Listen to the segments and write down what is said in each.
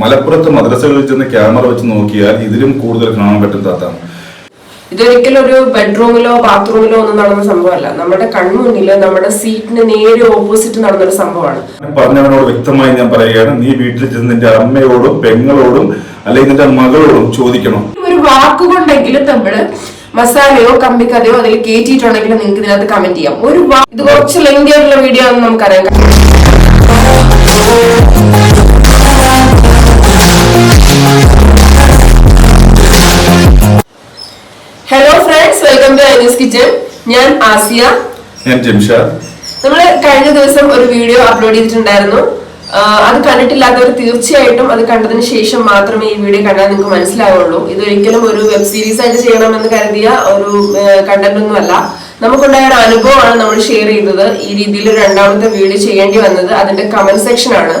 മലപ്പുറത്ത് മദ്രസകളിൽ ചെന്ന് ക്യാമറ വെച്ച് നോക്കിയാൽ ഇതിലും കൂടുതൽ കാണാൻ പറ്റും താത്താണ് ഇതൊരിക്കലും ഒരു ബെഡ്റൂമിലോ ബാത്റൂമിലോ ഒന്നും നടന്ന സംഭവമല്ല. നമ്മുടെ കൺമുന്നിൽ നമ്മുടെ സീറ്റിന് നേരെ ഓപ്പോസിറ്റ് നടന്നൊരു സംഭവമാണ്. പറഞ്ഞവനോട് വ്യക്തമായി ഞാൻ പറയുകയാണ് നീ വീട്ടിൽ ചെന്ന് നിന്റെ അമ്മയോടും പെങ്ങളോടും അല്ലെങ്കിൽ നിന്റെ മകളോടും ചോദിക്കണം. ഒരു വാക്കുകൊണ്ടെങ്കിലും നമ്മൾ മസാലയോ കമ്പിക്കഥയോ അതിൽ കയറ്റിയിട്ടുണ്ടെങ്കിൽ നിങ്ങൾക്ക് ഇതിനകത്ത് കമന്റ് ചെയ്യാം. ഒരു ഇത് കുറച്ച് ലെങ്തി ആയിട്ടുള്ള വീഡിയോ ആണെന്ന് നമുക്കറിയാം. വെൽക്കം ടു ഐനിസ് കിച്ചൺ ഞാൻ ആസിയ. ഞാൻ ജംഷാദ് നമ്മൾ കഴിഞ്ഞ ദിവസം ഒരു വീഡിയോ അപ്ലോഡ് ചെയ്തിട്ടുണ്ടായിരുന്നു. അത് കണ്ടിട്ടില്ലാത്തവർ തീർച്ചയായിട്ടും അത് കണ്ടതിന് ശേഷം മാത്രമേ ഈ വീഡിയോ കണ്ടാൽ നിങ്ങൾക്ക് മനസ്സിലാവുള്ളൂ. ഇതൊരിക്കലും ഒരു വെബ് സീരീസ് ആയിട്ട് ചെയ്യണമെന്ന് കരുതിയ ഒരു കണ്ടന്റ് ഒന്നുമല്ല നമുക്കുണ്ടായ ഒരു അനുഭവമാണ് നമ്മൾ ഷെയർ ചെയ്തത്. ഈ രീതിയിൽ രണ്ടാമത്തെ വീഡിയോ ചെയ്യേണ്ടി വന്നത് അതിന്റെ കമന്റ് സെക്ഷൻ ആണ്.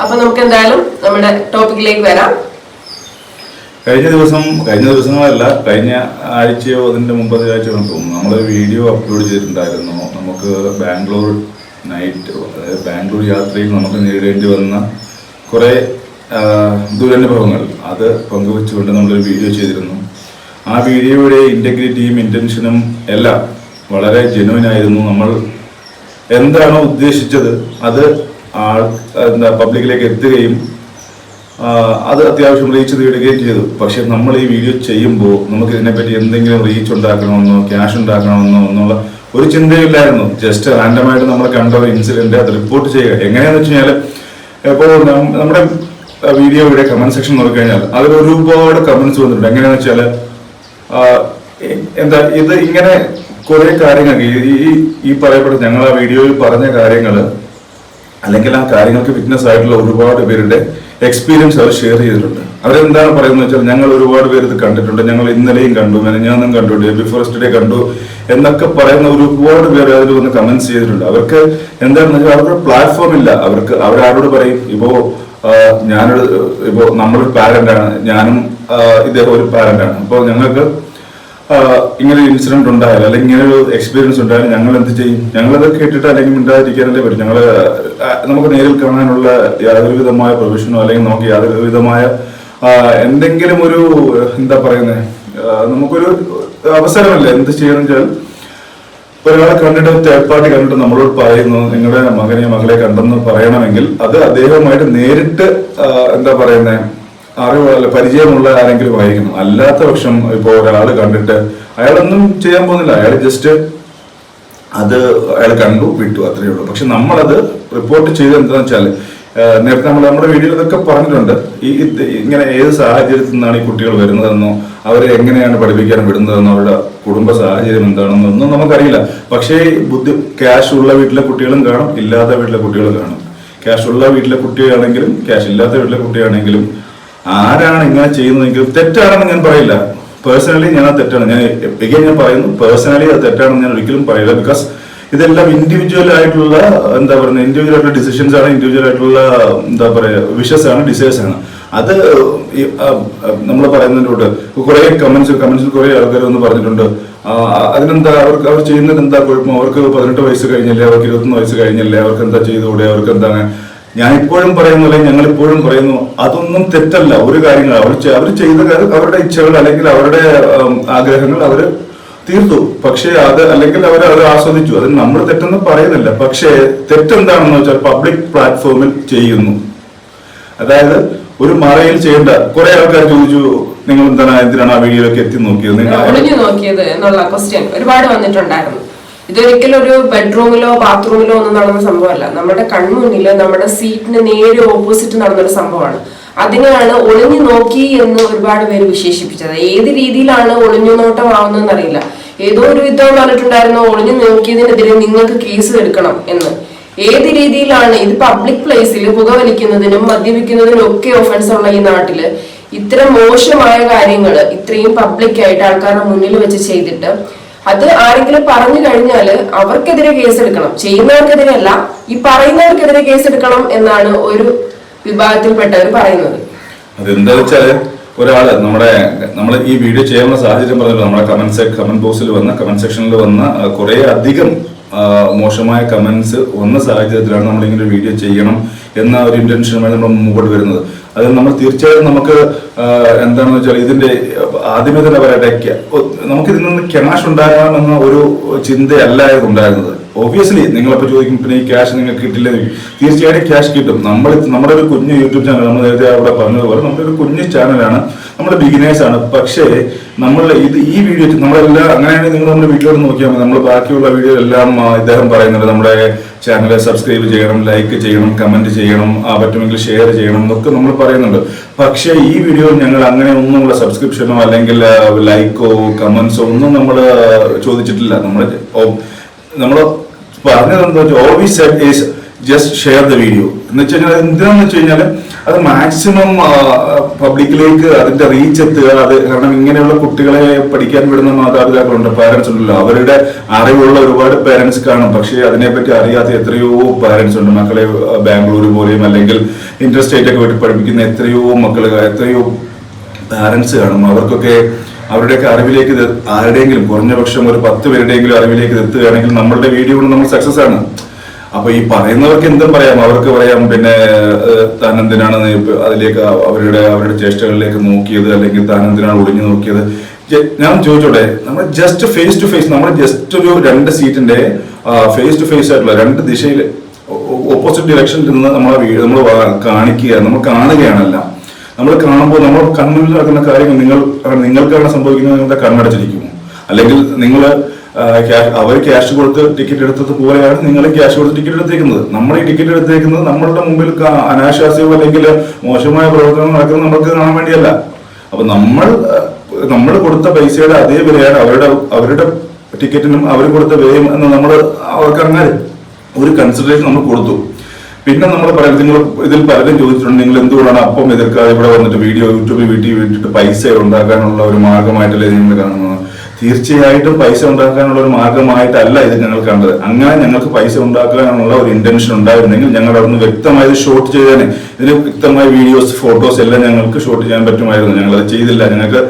അപ്പൊ നമുക്ക് എന്തായാലും നമ്മുടെ ടോപ്പിക്കിലേക്ക് വരാം. കഴിഞ്ഞ ദിവസം കഴിഞ്ഞ ദിവസങ്ങളല്ല കഴിഞ്ഞ ആഴ്ചയോ അതിന്റെ മുമ്പത്തെ ആഴ്ചയോ തോന്നുന്നു നമ്മൾ വീഡിയോ അപ്ലോഡ് ചെയ്തിട്ടുണ്ടായിരുന്നു. നമുക്ക് ബാംഗ്ലൂർ നൈറ്റ് അതായത് ബാംഗ്ലൂർ യാത്രയിൽ നമുക്ക് നേരിടേണ്ടി വന്ന കുറേ ദുരനുഭവങ്ങൾ അത് പങ്കുവെച്ചുകൊണ്ട് നമ്മളൊരു വീഡിയോ ചെയ്തിരുന്നു. ആ വീഡിയോയുടെ ഇന്റഗ്രിറ്റിയും ഇന്റൻഷനും എല്ലാം വളരെ ജെനുവൻ ആയിരുന്നു. നമ്മൾ എന്താണോ ഉദ്ദേശിച്ചത് അത് ആൾ എന്താ പബ്ലിക്കിലേക്ക് എത്തുകയും അത് അത്യാവശ്യം റീച്ച് നേടുകയും ചെയ്തു. പക്ഷെ നമ്മൾ ഈ വീഡിയോ ചെയ്യുമ്പോൾ നമുക്ക് ഇതിനെപ്പറ്റി എന്തെങ്കിലും റീച്ച് ഉണ്ടാക്കണമെന്നോ ക്യാഷ് ഉണ്ടാക്കണമെന്നോ എന്നുള്ള ഒരു ചിന്തയില്ലായിരുന്നു. ജസ്റ്റ് റാൻഡമായിട്ട് നമ്മൾ കണ്ട ഒരു ഇൻസിഡന്റ് അത് റിപ്പോർട്ട് ചെയ്യുക. എങ്ങനെയാന്ന് വെച്ച് കഴിഞ്ഞാൽ ഇപ്പോൾ നമ്മുടെ വീഡിയോയുടെ കമന്റ് സെക്ഷൻ നോക്കിക്കഴിഞ്ഞാൽ അതിൽ ഒരുപാട് കമന്റ്സ് വന്നിട്ടുണ്ട്. എങ്ങനെയാന്ന് വെച്ചാൽ എന്താ ഇത് ഇങ്ങനെ കുറെ കാര്യങ്ങൾ ഈ- ഈ പറയപ്പെട്ട ഞങ്ങൾ ആ വീഡിയോയിൽ പറഞ്ഞ കാര്യങ്ങൾ അല്ലെങ്കിൽ ആ കാര്യങ്ങൾക്ക് ഫിറ്റ്നസ് ആയിട്ടുള്ള ഒരുപാട് പേരുടെ എക്സ്പീരിയൻസ് അവർ ഷെയർ ചെയ്തിട്ടുണ്ട്. അവരെന്താണ് പറയുന്നത് വെച്ചാൽ ഞങ്ങൾ ഒരുപാട് പേര് ഇത് കണ്ടിട്ടുണ്ട്. ഞങ്ങൾ ഇന്നലെയും കണ്ടു മെനഞ്ഞാന്നും കണ്ടു ഡേ ബിഫോർ ഡേ കണ്ടു എന്നൊക്കെ പറയുന്ന ഒരുപാട് പേര് അതിൽ വന്ന് കമന്റ്സ് ചെയ്തിട്ടുണ്ട്. അവർക്ക് എന്താണെന്ന് വെച്ചാൽ അവർക്ക് പ്ലാറ്റ്ഫോം ഇല്ല. അവർക്ക് അവരാരോട് പറയും ഇപ്പോ ഞാനൊരു ഇപ്പോ നമ്മളൊരു പാരന്റ് ആണ്. ഞാനും ഇദ്ദേഹം ഒരു പാരന്റ് ആണ്. അപ്പോൾ ഞങ്ങൾക്ക് ഇങ്ങനെ ഒരു ഇൻസിഡന്റ് ഉണ്ടായാലും അല്ലെങ്കിൽ ഇങ്ങനെ ഒരു എക്സ്പീരിയൻസ് ഉണ്ടായാലും ഞങ്ങൾ എന്ത് ചെയ്യും? ഞങ്ങളത് കേട്ടിട്ട് അല്ലെങ്കിൽ മിണ്ടാതിരിക്കാനല്ലേ പറ്റും. ഞങ്ങൾ നമുക്ക് നേരിൽ കാണാനുള്ള യാതൊരു വിധമായ പ്രൊവിഷനോ അല്ലെങ്കിൽ നമുക്ക് യാതൊരു വിധമായ എന്തെങ്കിലും ഒരു എന്താ പറയുന്നത് നമുക്കൊരു അവസരമല്ല? എന്ത് ചെയ്യണം വെച്ചാൽ ഒരാളെ കണ്ടിട്ട് തേർഡ് പാർട്ടി കണ്ടിട്ട് നമ്മളോട് പറയുന്നു നിങ്ങളുടെ മകനെ മകളെ കണ്ടെന്ന് പറയണമെങ്കിൽ അത് അദ്ദേഹവുമായിട്ട് നേരിട്ട് എന്താ പറയുന്നത് അറിവ് പരിചയമുള്ള ആരെങ്കിലും ആയിരിക്കണം അല്ലാത്ത പക്ഷം ഇപ്പോൾ ഒരാൾ കണ്ടിട്ട് അയാളൊന്നും ചെയ്യാൻ പോകുന്നില്ല. അയാൾ ജസ്റ്റ് അത് അയാൾ കണ്ടു വിട്ടു അത്രയേ ഉള്ളൂ. പക്ഷെ നമ്മളത് റിപ്പോർട്ട് ചെയ്ത് എന്താണെന്ന് വെച്ചാൽ നേരത്തെ നമ്മൾ നമ്മുടെ വീഡിയോയിൽ ഇതൊക്കെ പറഞ്ഞിട്ടുണ്ട്. ഈ ഇങ്ങനെ ഏത് സാഹചര്യത്തിൽ നിന്നാണ് ഈ കുട്ടികൾ വരുന്നതെന്നോ അവരെ എങ്ങനെയാണ് പഠിപ്പിക്കാൻ വിടുന്നതെന്നോ അവരുടെ കുടുംബ സാഹചര്യം എന്താണെന്നോ ഒന്നും നമുക്കറിയില്ല. പക്ഷേ ബുദ്ധി ക്യാഷ് ഉള്ള വീട്ടിലെ കുട്ടികളും കാണും ഇല്ലാത്ത വീട്ടിലെ കുട്ടികളും കാണും. ക്യാഷ് ഉള്ള വീട്ടിലെ കുട്ടിയാണെങ്കിലും ക്യാഷ് ഇല്ലാത്ത വീട്ടിലെ കുട്ടിയാണെങ്കിലും ആരാണ് ഇങ്ങനെ ചെയ്യുന്നതെങ്കിൽ തെറ്റാണെന്ന് ഞാൻ പറയില്ല. പേഴ്സണലി ഞാൻ അത് തെറ്റാണ്. ഞാൻ എഗെയിൻ ഞാൻ പറയുന്നു പേഴ്സണലി അത് തെറ്റാണെന്ന് ഞാൻ ഒരിക്കലും പറയില്ല ബിക്കോസ് ഇതെല്ലാം ഇൻഡിവിജ്വൽ ആയിട്ടുള്ള എന്താ പറയുക ഇൻഡിവിജ്വൽ ആയിട്ടുള്ള ഡിസിഷൻസ് ആണ് ഇൻഡിവിജ്വൽ ആയിട്ടുള്ള എന്താ പറയുക വിഷസ് ആണ് ഡിസൈസ് ആണ്. അത് നമ്മൾ പറയുന്നതിലൂടെ കുറെ കമന്റ്സ് കമന്റ്സിൽ കുറെ ആൾക്കാർ ഒന്ന് പറഞ്ഞിട്ടുണ്ട്. അതിനെന്താ അവർക്ക് അവർ ചെയ്യുന്നത് എന്താ കുഴപ്പം? അവർക്ക് പതിനെട്ട് വയസ്സ് കഴിഞ്ഞല്ലേ? അവർക്ക് ഇരുപത്തൊന്ന് വയസ്സ് കഴിഞ്ഞല്ലേ? അവർക്ക് എന്താ ചെയ്തുകൂടെ? അവർക്ക് എന്താണ് ഞാൻ ഇപ്പോഴും പറയുന്നു അല്ലെങ്കിൽ ഞങ്ങൾ ഇപ്പോഴും പറയുന്നു അതൊന്നും തെറ്റല്ല ഒരു കാര്യങ്ങൾ അവർ അവർ ചെയ്ത കാര്യം അവരുടെ ഇച്ഛകൾ അല്ലെങ്കിൽ അവരുടെ ആഗ്രഹങ്ങൾ അവർ തീർത്തു. പക്ഷേ അത് അല്ലെങ്കിൽ അവർ അത് ആസ്വദിച്ചു. അത് നമ്മൾ തെറ്റെന്ന് പറയുന്നില്ല. പക്ഷേ തെറ്റെന്താണെന്ന് വെച്ചാൽ പബ്ലിക് പ്ലാറ്റ്ഫോമിൽ ചെയ്യുന്നു. അതായത് ഒരു മറയിൽ ചെയ്യേണ്ട കുറെ ആൾക്കാർ ചോദിച്ചു നിങ്ങൾ എന്താണ് എന്തിനാണ് ആ വീഡിയോയിലൊക്കെ എത്തി നോക്കിയത്? നിങ്ങൾ ഒരുപാട് വന്നിട്ടുണ്ടായിരുന്നു. ഇതൊരിക്കലും ഒരു ബെഡ്റൂമിലോ ബാത്റൂമിലോ ഒന്നും നടന്ന സംഭവമല്ല. നമ്മുടെ കൺമുന്നിൽ നമ്മുടെ സീറ്റിന് നേരെ ഓപ്പോസിറ്റ് നടന്നൊരു സംഭവമാണ്. അതിനെയാണ് ഒളിഞ്ഞു നോക്കി എന്ന് ഒരുപാട് പേര് വിശേഷിപ്പിച്ചത്. ഏത് രീതിയിലാണ് ഒളിഞ്ഞു നോട്ടമാവുന്നതെന്ന് അറിയില്ല ഏതോ ഒരു വിധം പറഞ്ഞിട്ടുണ്ടായിരുന്നു ഒളിഞ്ഞു നോക്കിയതിനെതിരെ നിങ്ങൾക്ക് കേസ് എടുക്കണം എന്ന്. ഏത് രീതിയിലാണ് ഇത് പബ്ലിക് പ്ലേസിൽ പുകവലിക്കുന്നതിനും മദ്യപിക്കുന്നതിനും ഒക്കെ ഒഫൻസ് ഉള്ള ഈ നാട്ടിൽ ഇത്തരം മോശമായ കാര്യങ്ങൾ ഇത്രയും പബ്ലിക് ആയിട്ട് ആൾക്കാരുടെ മുന്നിൽ വെച്ച് ചെയ്തിട്ട് അത് ആരെങ്കിലും പറഞ്ഞു കഴിഞ്ഞാൽ അവർക്കെതിരെ കേസെടുക്കണം. ചെയ്യുന്നവർക്കെതിരെ അല്ല ഈ പറയുന്നവർക്കെതിരെ കേസെടുക്കണം എന്നാണ് ഒരു വിഭാഗത്തിൽപ്പെട്ടവർ പറയുന്നത്. അതെന്താ വെച്ചാൽ ഒരാൾ നമ്മുടെ നമ്മൾ ഈ വീഡിയോ ചെയ്യാനുള്ള സാഹചര്യം പറഞ്ഞല്ലോ നമ്മുടെ കമന്റ് കമന്റ് ബോക്സിൽ വന്ന കമന്റ് സെക്ഷനിൽ വന്ന കുറെ അധികം മോശമായ കമന്റ്സ് വന്ന സാഹചര്യത്തിലാണ് ഒരു വീഡിയോ ചെയ്യണം എന്ന ഒരു ഇന്റൻഷനുമായി നമ്മൾ മുമ്പോട്ട് വരുന്നത്. അത് നമ്മൾ തീർച്ചയായും നമുക്ക് എന്താണെന്ന് വെച്ചാൽ ഇതിന്റെ ആദ്യമേ തന്നെ പറയട്ടെ നമുക്ക് ഇതിൽ നിന്ന് ക്യാഷ് ഉണ്ടാകാമെന്ന ഒരു ചിന്തയല്ലായിരുന്നു ഉണ്ടായിരുന്നത് ഒബ്വിയസ്ലി നിങ്ങളിപ്പോൾ ചോദിക്കും പിന്നെ ഈ ക്യാഷ് നിങ്ങൾക്ക് കിട്ടില്ല. തീർച്ചയായിട്ടും ക്യാഷ് കിട്ടും. നമ്മൾ നമ്മുടെ ഒരു കുഞ്ഞു യൂട്യൂബ് ചാനൽ നമ്മൾ നേരത്തെ അവിടെ പറഞ്ഞതുപോലെ നമ്മുടെ ഒരു കുഞ്ഞു ചാനലാണ് നമ്മൾ ബിഗിനേഴ്സ് ആണ്. പക്ഷേ നമ്മൾ ഇത് ഈ വീഡിയോ നമ്മളെല്ലാം അങ്ങനെയാണെങ്കിൽ നിങ്ങൾ നമ്മുടെ വീട്ടിലോട്ട് നോക്കിയാൽ മതി. നമ്മൾ ബാക്കിയുള്ള വീഡിയോ എല്ലാം ഇദ്ദേഹം പറയുന്നുണ്ട്. നമ്മുടെ ചാനൽ സബ്സ്ക്രൈബ് ചെയ്യണം ലൈക്ക് ചെയ്യണം കമന്റ് ചെയ്യണം ആ, പറ്റുമെങ്കിൽ ഷെയർ ചെയ്യണം എന്നൊക്കെ നമ്മൾ പറയുന്നുണ്ട്. പക്ഷേ ഈ വീഡിയോ ഞങ്ങൾ അങ്ങനെ ഒന്നുമുള്ള സബ്സ്ക്രിപ്ഷനോ അല്ലെങ്കിൽ ലൈക്കോ കമന്റ്സോ ഒന്നും നമ്മൾ ചോദിച്ചിട്ടില്ല. നമ്മൾ നമ്മൾ പറഞ്ഞത് എന്താ വെച്ചാൽ always said is just share the video എന്ന് വെച്ച് കഴിഞ്ഞാൽ എന്താണെന്ന് വെച്ച് കഴിഞ്ഞാൽ അത് മാക്സിമം പബ്ലിക്കിലേക്ക് അതിന്റെ റീച്ച് എത്തുക അത് കാരണം ഇങ്ങനെയുള്ള കുട്ടികളെ പഠിക്കാൻ വിടുന്ന മാതാപിതാക്കളുണ്ട് പാരന്റ്സ് ഉണ്ടല്ലോ. അവരുടെ അറിവുള്ള ഒരുപാട് പാരന്റ്സ് കാണും. പക്ഷേ അതിനെപ്പറ്റി അറിയാത്ത എത്രയോ പാരന്റ്സ് ഉണ്ട്. മക്കളെ ബാംഗ്ലൂർ പോലെയും അല്ലെങ്കിൽ ഇന്റർ സ്റ്റേറ്റ് ഒക്കെ പോയിട്ട് പഠിപ്പിക്കുന്ന എത്രയോ മക്കൾ എത്രയോ പാരന്റ്സ് കാണും. അവർക്കൊക്കെ അവരുടെയൊക്കെ അറിവിലേക്ക് ആരുടെയെങ്കിലും കുറഞ്ഞ പക്ഷം ഒരു പത്ത് പേരുടെയെങ്കിലും അറിവിലേക്ക് എത്തുകയാണെങ്കിൽ നമ്മളുടെ വീഡിയോ കൊണ്ട് നമ്മൾ സക്സസ് ആണ്. അപ്പൊ ഈ പറയുന്നവർക്ക് എന്തും പറയാം അവർക്ക് പറയാം പിന്നെ താൻ എന്തിനാണ് അതിലേക്ക് അവരുടെ അവരുടെ ചേഷ്ടകളിലേക്ക് നോക്കിയത് അല്ലെങ്കിൽ താൻ എന്തിനാണ് ഒളിഞ്ഞു നോക്കിയത്. ഞാൻ ചോദിച്ചോട്ടെ നമ്മൾ ജസ്റ്റ് ഫേസ് ടു ഫേസ് നമ്മൾ ജസ്റ്റ് ഒരു രണ്ട് സീറ്റിന്റെ ഫേസ് ടു ഫേസ് ആയിട്ടുള്ള രണ്ട് ദിശയിൽ ഓപ്പോസിറ്റ് ഡിറക്ഷനിൽ നിന്ന് നമ്മളെ നമ്മൾ കാണിക്കുക നമ്മൾ കാണുകയാണല്ല. നമ്മൾ കാണുമ്പോൾ നമ്മൾ കണ്ണിൽ നടക്കുന്ന കാര്യങ്ങൾ നിങ്ങൾ നിങ്ങൾക്കാണ് സംഭവിക്കുന്നത് നിങ്ങളുടെ കണ്ണടച്ചിരിക്കുമോ അല്ലെങ്കിൽ നിങ്ങൾ അവർ ക്യാഷ് കൊടുത്ത് ടിക്കറ്റ് എടുത്തത് പോലെയാണ് നിങ്ങൾ ക്യാഷ് കൊടുത്ത് ടിക്കറ്റ് എടുത്തേക്കുന്നത്. നമ്മൾ ഈ ടിക്കറ്റ് എടുത്തേക്കുന്നത് നമ്മളുടെ മുമ്പിൽ അനാശാസ്യവും അല്ലെങ്കിൽ മോശമായ പ്രവർത്തനം നടക്കുന്നത് നമ്മൾക്ക് കാണാൻ വേണ്ടിയല്ല. അപ്പൊ നമ്മൾ നമ്മൾ കൊടുത്ത പൈസയുടെ അതേ വിലയാണ് അവരുടെ അവരുടെ ടിക്കറ്റിനും അവർ കൊടുത്ത വിലയും എന്ന് നമ്മൾ അവർക്ക് അങ്ങനെ ഒരു കൺസിഡറേഷൻ നമ്മൾ കൊടുത്തു. പിന്നെ നമ്മൾ പറയുന്നത് നിങ്ങൾ ഇതിൽ പലരും ചോദിച്ചിട്ടുണ്ട് നിങ്ങൾ എന്തുകൊണ്ടാണ് അപ്പം എതിർക്കാതെ ഇവിടെ വന്നിട്ട് വീഡിയോ യൂട്യൂബിൽ വീട്ടിൽ വിട്ടിട്ട് പൈസ ഉണ്ടാക്കാനുള്ള ഒരു മാർഗമായിട്ടല്ലേ നിങ്ങൾ കാണുന്നത്? തീർച്ചയായിട്ടും പൈസ ഉണ്ടാക്കാനുള്ള ഒരു മാർഗമായിട്ടല്ല ഇത് ഞങ്ങൾ കണ്ടത്. അങ്ങനെ ഞങ്ങൾക്ക് പൈസ ഉണ്ടാക്കാനുള്ള ഒരു ഇന്റൻഷൻ ഉണ്ടായിരുന്നെങ്കിൽ ഞങ്ങൾ അവിടുന്ന് വ്യക്തമായത് ഷോട്ട് ചെയ്തേനെ. ഇതിന് വ്യക്തമായ വീഡിയോസ് ഫോട്ടോസ് എല്ലാം ഞങ്ങൾക്ക് ഷോട്ട് ചെയ്യാൻ പറ്റുമായിരുന്നു. ഞങ്ങൾ അത് ചെയ്തില്ല. ഞങ്ങൾക്ക്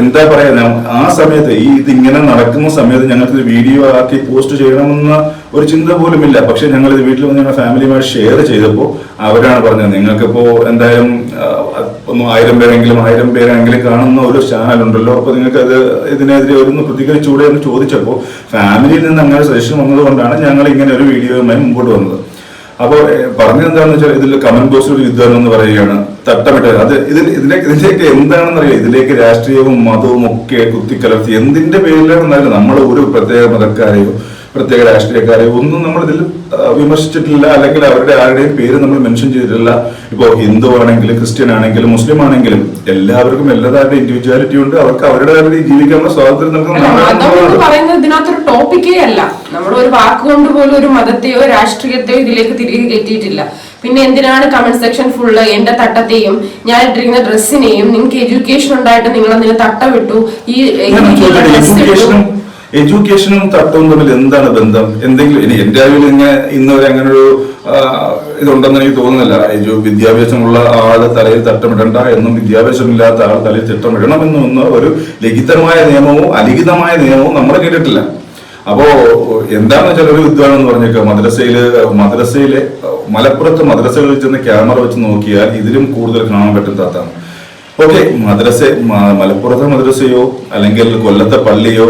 എന്താ പറയാ ആ സമയത്ത് ഈ ഇങ്ങനെ നടക്കുന്ന സമയത്ത് ഞങ്ങൾക്ക് ഇത് വീഡിയോ ആക്കി പോസ്റ്റ് ചെയ്യണമെന്ന ഒരു ചിന്ത പോലും ഇല്ല പക്ഷെ ഞങ്ങൾ ഇത് വീട്ടിൽ വന്ന് ഞങ്ങളുടെ ഫാമിലിയുമായി ഷെയർ ചെയ്തപ്പോൾ അവരാണ് പറഞ്ഞത് നിങ്ങൾക്കിപ്പോ എന്തായാലും ഒന്ന് ആയിരം പേരെങ്കിലും ആയിരം പേരെങ്കിലും കാണുന്ന ഒരു ചാനൽ ഉണ്ടല്ലോ അപ്പൊ നിങ്ങൾക്ക് അത് ഇതിനെതിരെ ഒന്ന് പ്രതികരിച്ചൂടെ എന്ന് ചോദിച്ചപ്പോൾ ഫാമിലിയിൽ നിന്ന് അങ്ങനെ സജഷൻ വന്നതുകൊണ്ടാണ് ഞങ്ങൾ ഇങ്ങനെ ഒരു വീഡിയോയുമായി മുമ്പോട്ട് വന്നത്. അപ്പോൾ പറഞ്ഞത് എന്താണെന്ന് വെച്ചാൽ ഇതിൽ കമന്റ് ബോക്സിൽ ഒരു യുദ്ധം എന്ന് പറയുകയാണ്. തട്ടമിട്ട് അത് ഇതിൽ ഇതിലേക്ക് ഇതിലേക്ക് എന്താണെന്ന് അറിയാം ഇതിലേക്ക് രാഷ്ട്രീയവും മതവും ഒക്കെ കുത്തിക്കലർത്തി എന്തിന്റെ പേരിലാണെന്നല്ല നമ്മൾ ഒരു പ്രത്യേക മതക്കാരെയോ പ്രത്യേക രാഷ്ട്രീയക്കാരെയോ ഒന്നും നമ്മൾ ഇതിൽ വിമർശിച്ചിട്ടില്ല. അല്ലെങ്കിൽ അവരുടെ ആരുടെയും പേര് നമ്മൾ മെൻഷൻ ചെയ്തിട്ടില്ല. ഇപ്പോൾ ഹിന്ദു ആണെങ്കിലും ക്രിസ്ത്യൻ ആണെങ്കിലും മുസ്ലിം ആണെങ്കിലും എല്ലാവർക്കും എല്ലാവരുടെ ഇൻഡിവിജ്വാലിറ്റി ഉണ്ട്. അവർക്ക് അവരുടെ ജീവിക്കാനുള്ള സ്വാതന്ത്ര്യം നമ്മളുടെ. പറയുന്നത് ഇതിനകത്തൊരു ടോപ്പിക്കേ അല്ല. നമ്മൾ ഒരു വാക്കുകൊണ്ട് പോലും ഒരു മതത്തെയോ രാഷ്ട്രീയത്തെയോ ഇതിലേക്ക് തിരികെ കയറ്റിയിട്ടില്ല. പിന്നെ എന്തിനാണ് കമന്റ് സെക്ഷൻ ഫുള്ള് എന്റെ തട്ടത്തെയും ഞാൻ ഇട്ടിരിക്കുന്ന ഡ്രസ്സിനെയും നിങ്ങൾക്ക് എഡ്യൂക്കേഷൻ ഉണ്ടായിട്ട് നിങ്ങൾ അതിന് തട്ട വിട്ടു ഈ. എഡ്യൂക്കേഷനും തട്ടവും തമ്മിൽ എന്താണ് ബന്ധം? എന്തെങ്കിലും ഇനി എന്റെ അറിവിൽ ഇങ്ങനെ ഇന്ന് വരെ അങ്ങനെ ഒരു ഇതുണ്ടെന്ന് എനിക്ക് തോന്നുന്നില്ല. വിദ്യാഭ്യാസമുള്ള ആൾ തലയിൽ തട്ടമിടണ്ട എന്നും വിദ്യാഭ്യാസമില്ലാത്ത ആൾ തലയിൽ തട്ടമിടണം എന്നും ഒരു ലിഖിതമായ നിയമവും അലിഖിതമായ നിയമവും നമ്മൾ കേട്ടിട്ടില്ല അപ്പോ എന്താണെന്ന് വെച്ചാൽ ഒരു വിദ്വാൻ എന്ന് പറഞ്ഞേക്കാം മദ്രസയിൽ മദ്രസയിലെ മലപ്പുറത്ത് മദ്രസകളിൽ ചെന്ന് ക്യാമറ വെച്ച് നോക്കിയാൽ ഇതിലും കൂടുതൽ കാണാൻ പറ്റാത്തതാണ് താത്താണ് ഓക്കെ മദ്രസ മലപ്പുറത്തെ മദ്രസയോ അല്ലെങ്കിൽ കൊല്ലത്തെ പള്ളിയോ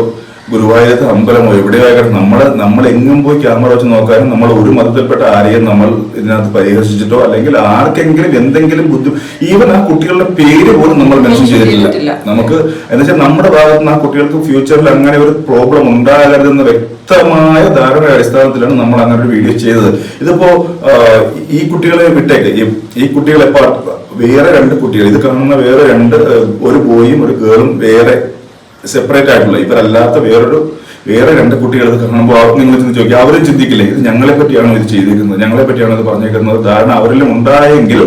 ഗുരുവായൂരത്തെ അമ്പലമോ എവിടെയോ ആയിക്കോട്ടെ നമ്മൾ നമ്മൾ എങ്ങും പോയി ക്യാമറ വെച്ച് നോക്കാനും നമ്മൾ ഒരു മതത്തിൽപ്പെട്ട ആരെയും നമ്മൾ ഇതിനകത്ത് പരിഹസിച്ചിട്ടോ അല്ലെങ്കിൽ ആർക്കെങ്കിലും എന്തെങ്കിലും ബുദ്ധി ഈവൻ ആ കുട്ടികളുടെ പേര് പോലും നമ്മൾ മെൻഷൻ ചെയ്തിട്ടില്ല. നമുക്ക് എന്നുവെച്ചാൽ നമ്മുടെ ഭാഗത്ത് നിന്ന് ആ കുട്ടികൾക്ക് ഫ്യൂച്ചറിൽ അങ്ങനെ ഒരു പ്രോബ്ലം ഉണ്ടാകരുതെന്ന് വ്യക്തമായ ധാരണ അടിസ്ഥാനത്തിലാണ് നമ്മൾ അങ്ങനെ ഒരു വീഡിയോ ചെയ്തത്. ഇതിപ്പോ ഈ കുട്ടികളെ വിട്ടേക്ക്. ഈ- കുട്ടികളെ വേറെ രണ്ട് കുട്ടികൾ ഇത് കാണുന്ന വേറെ രണ്ട് ഒരു ബോയും ഒരു ഗേളും വേറെ സെപ്പറേറ്റ് ആയിട്ടുള്ള ഇവരല്ലാത്ത വേറൊരു വേറെ രണ്ട് കുട്ടികൾ ഇത് കാണുമ്പോൾ നിങ്ങൾ ചോദിക്കുക അവരും ചിന്തിക്കില്ലേ ഇത് ഞങ്ങളെ പറ്റിയാണോ ഇത് ചെയ്തിരിക്കുന്നത്? ഞങ്ങളെ പറ്റിയാണോ ഇത് പറഞ്ഞേക്കുന്നത്? ധാരണ അവരിലും ഉണ്ടായെങ്കിൽ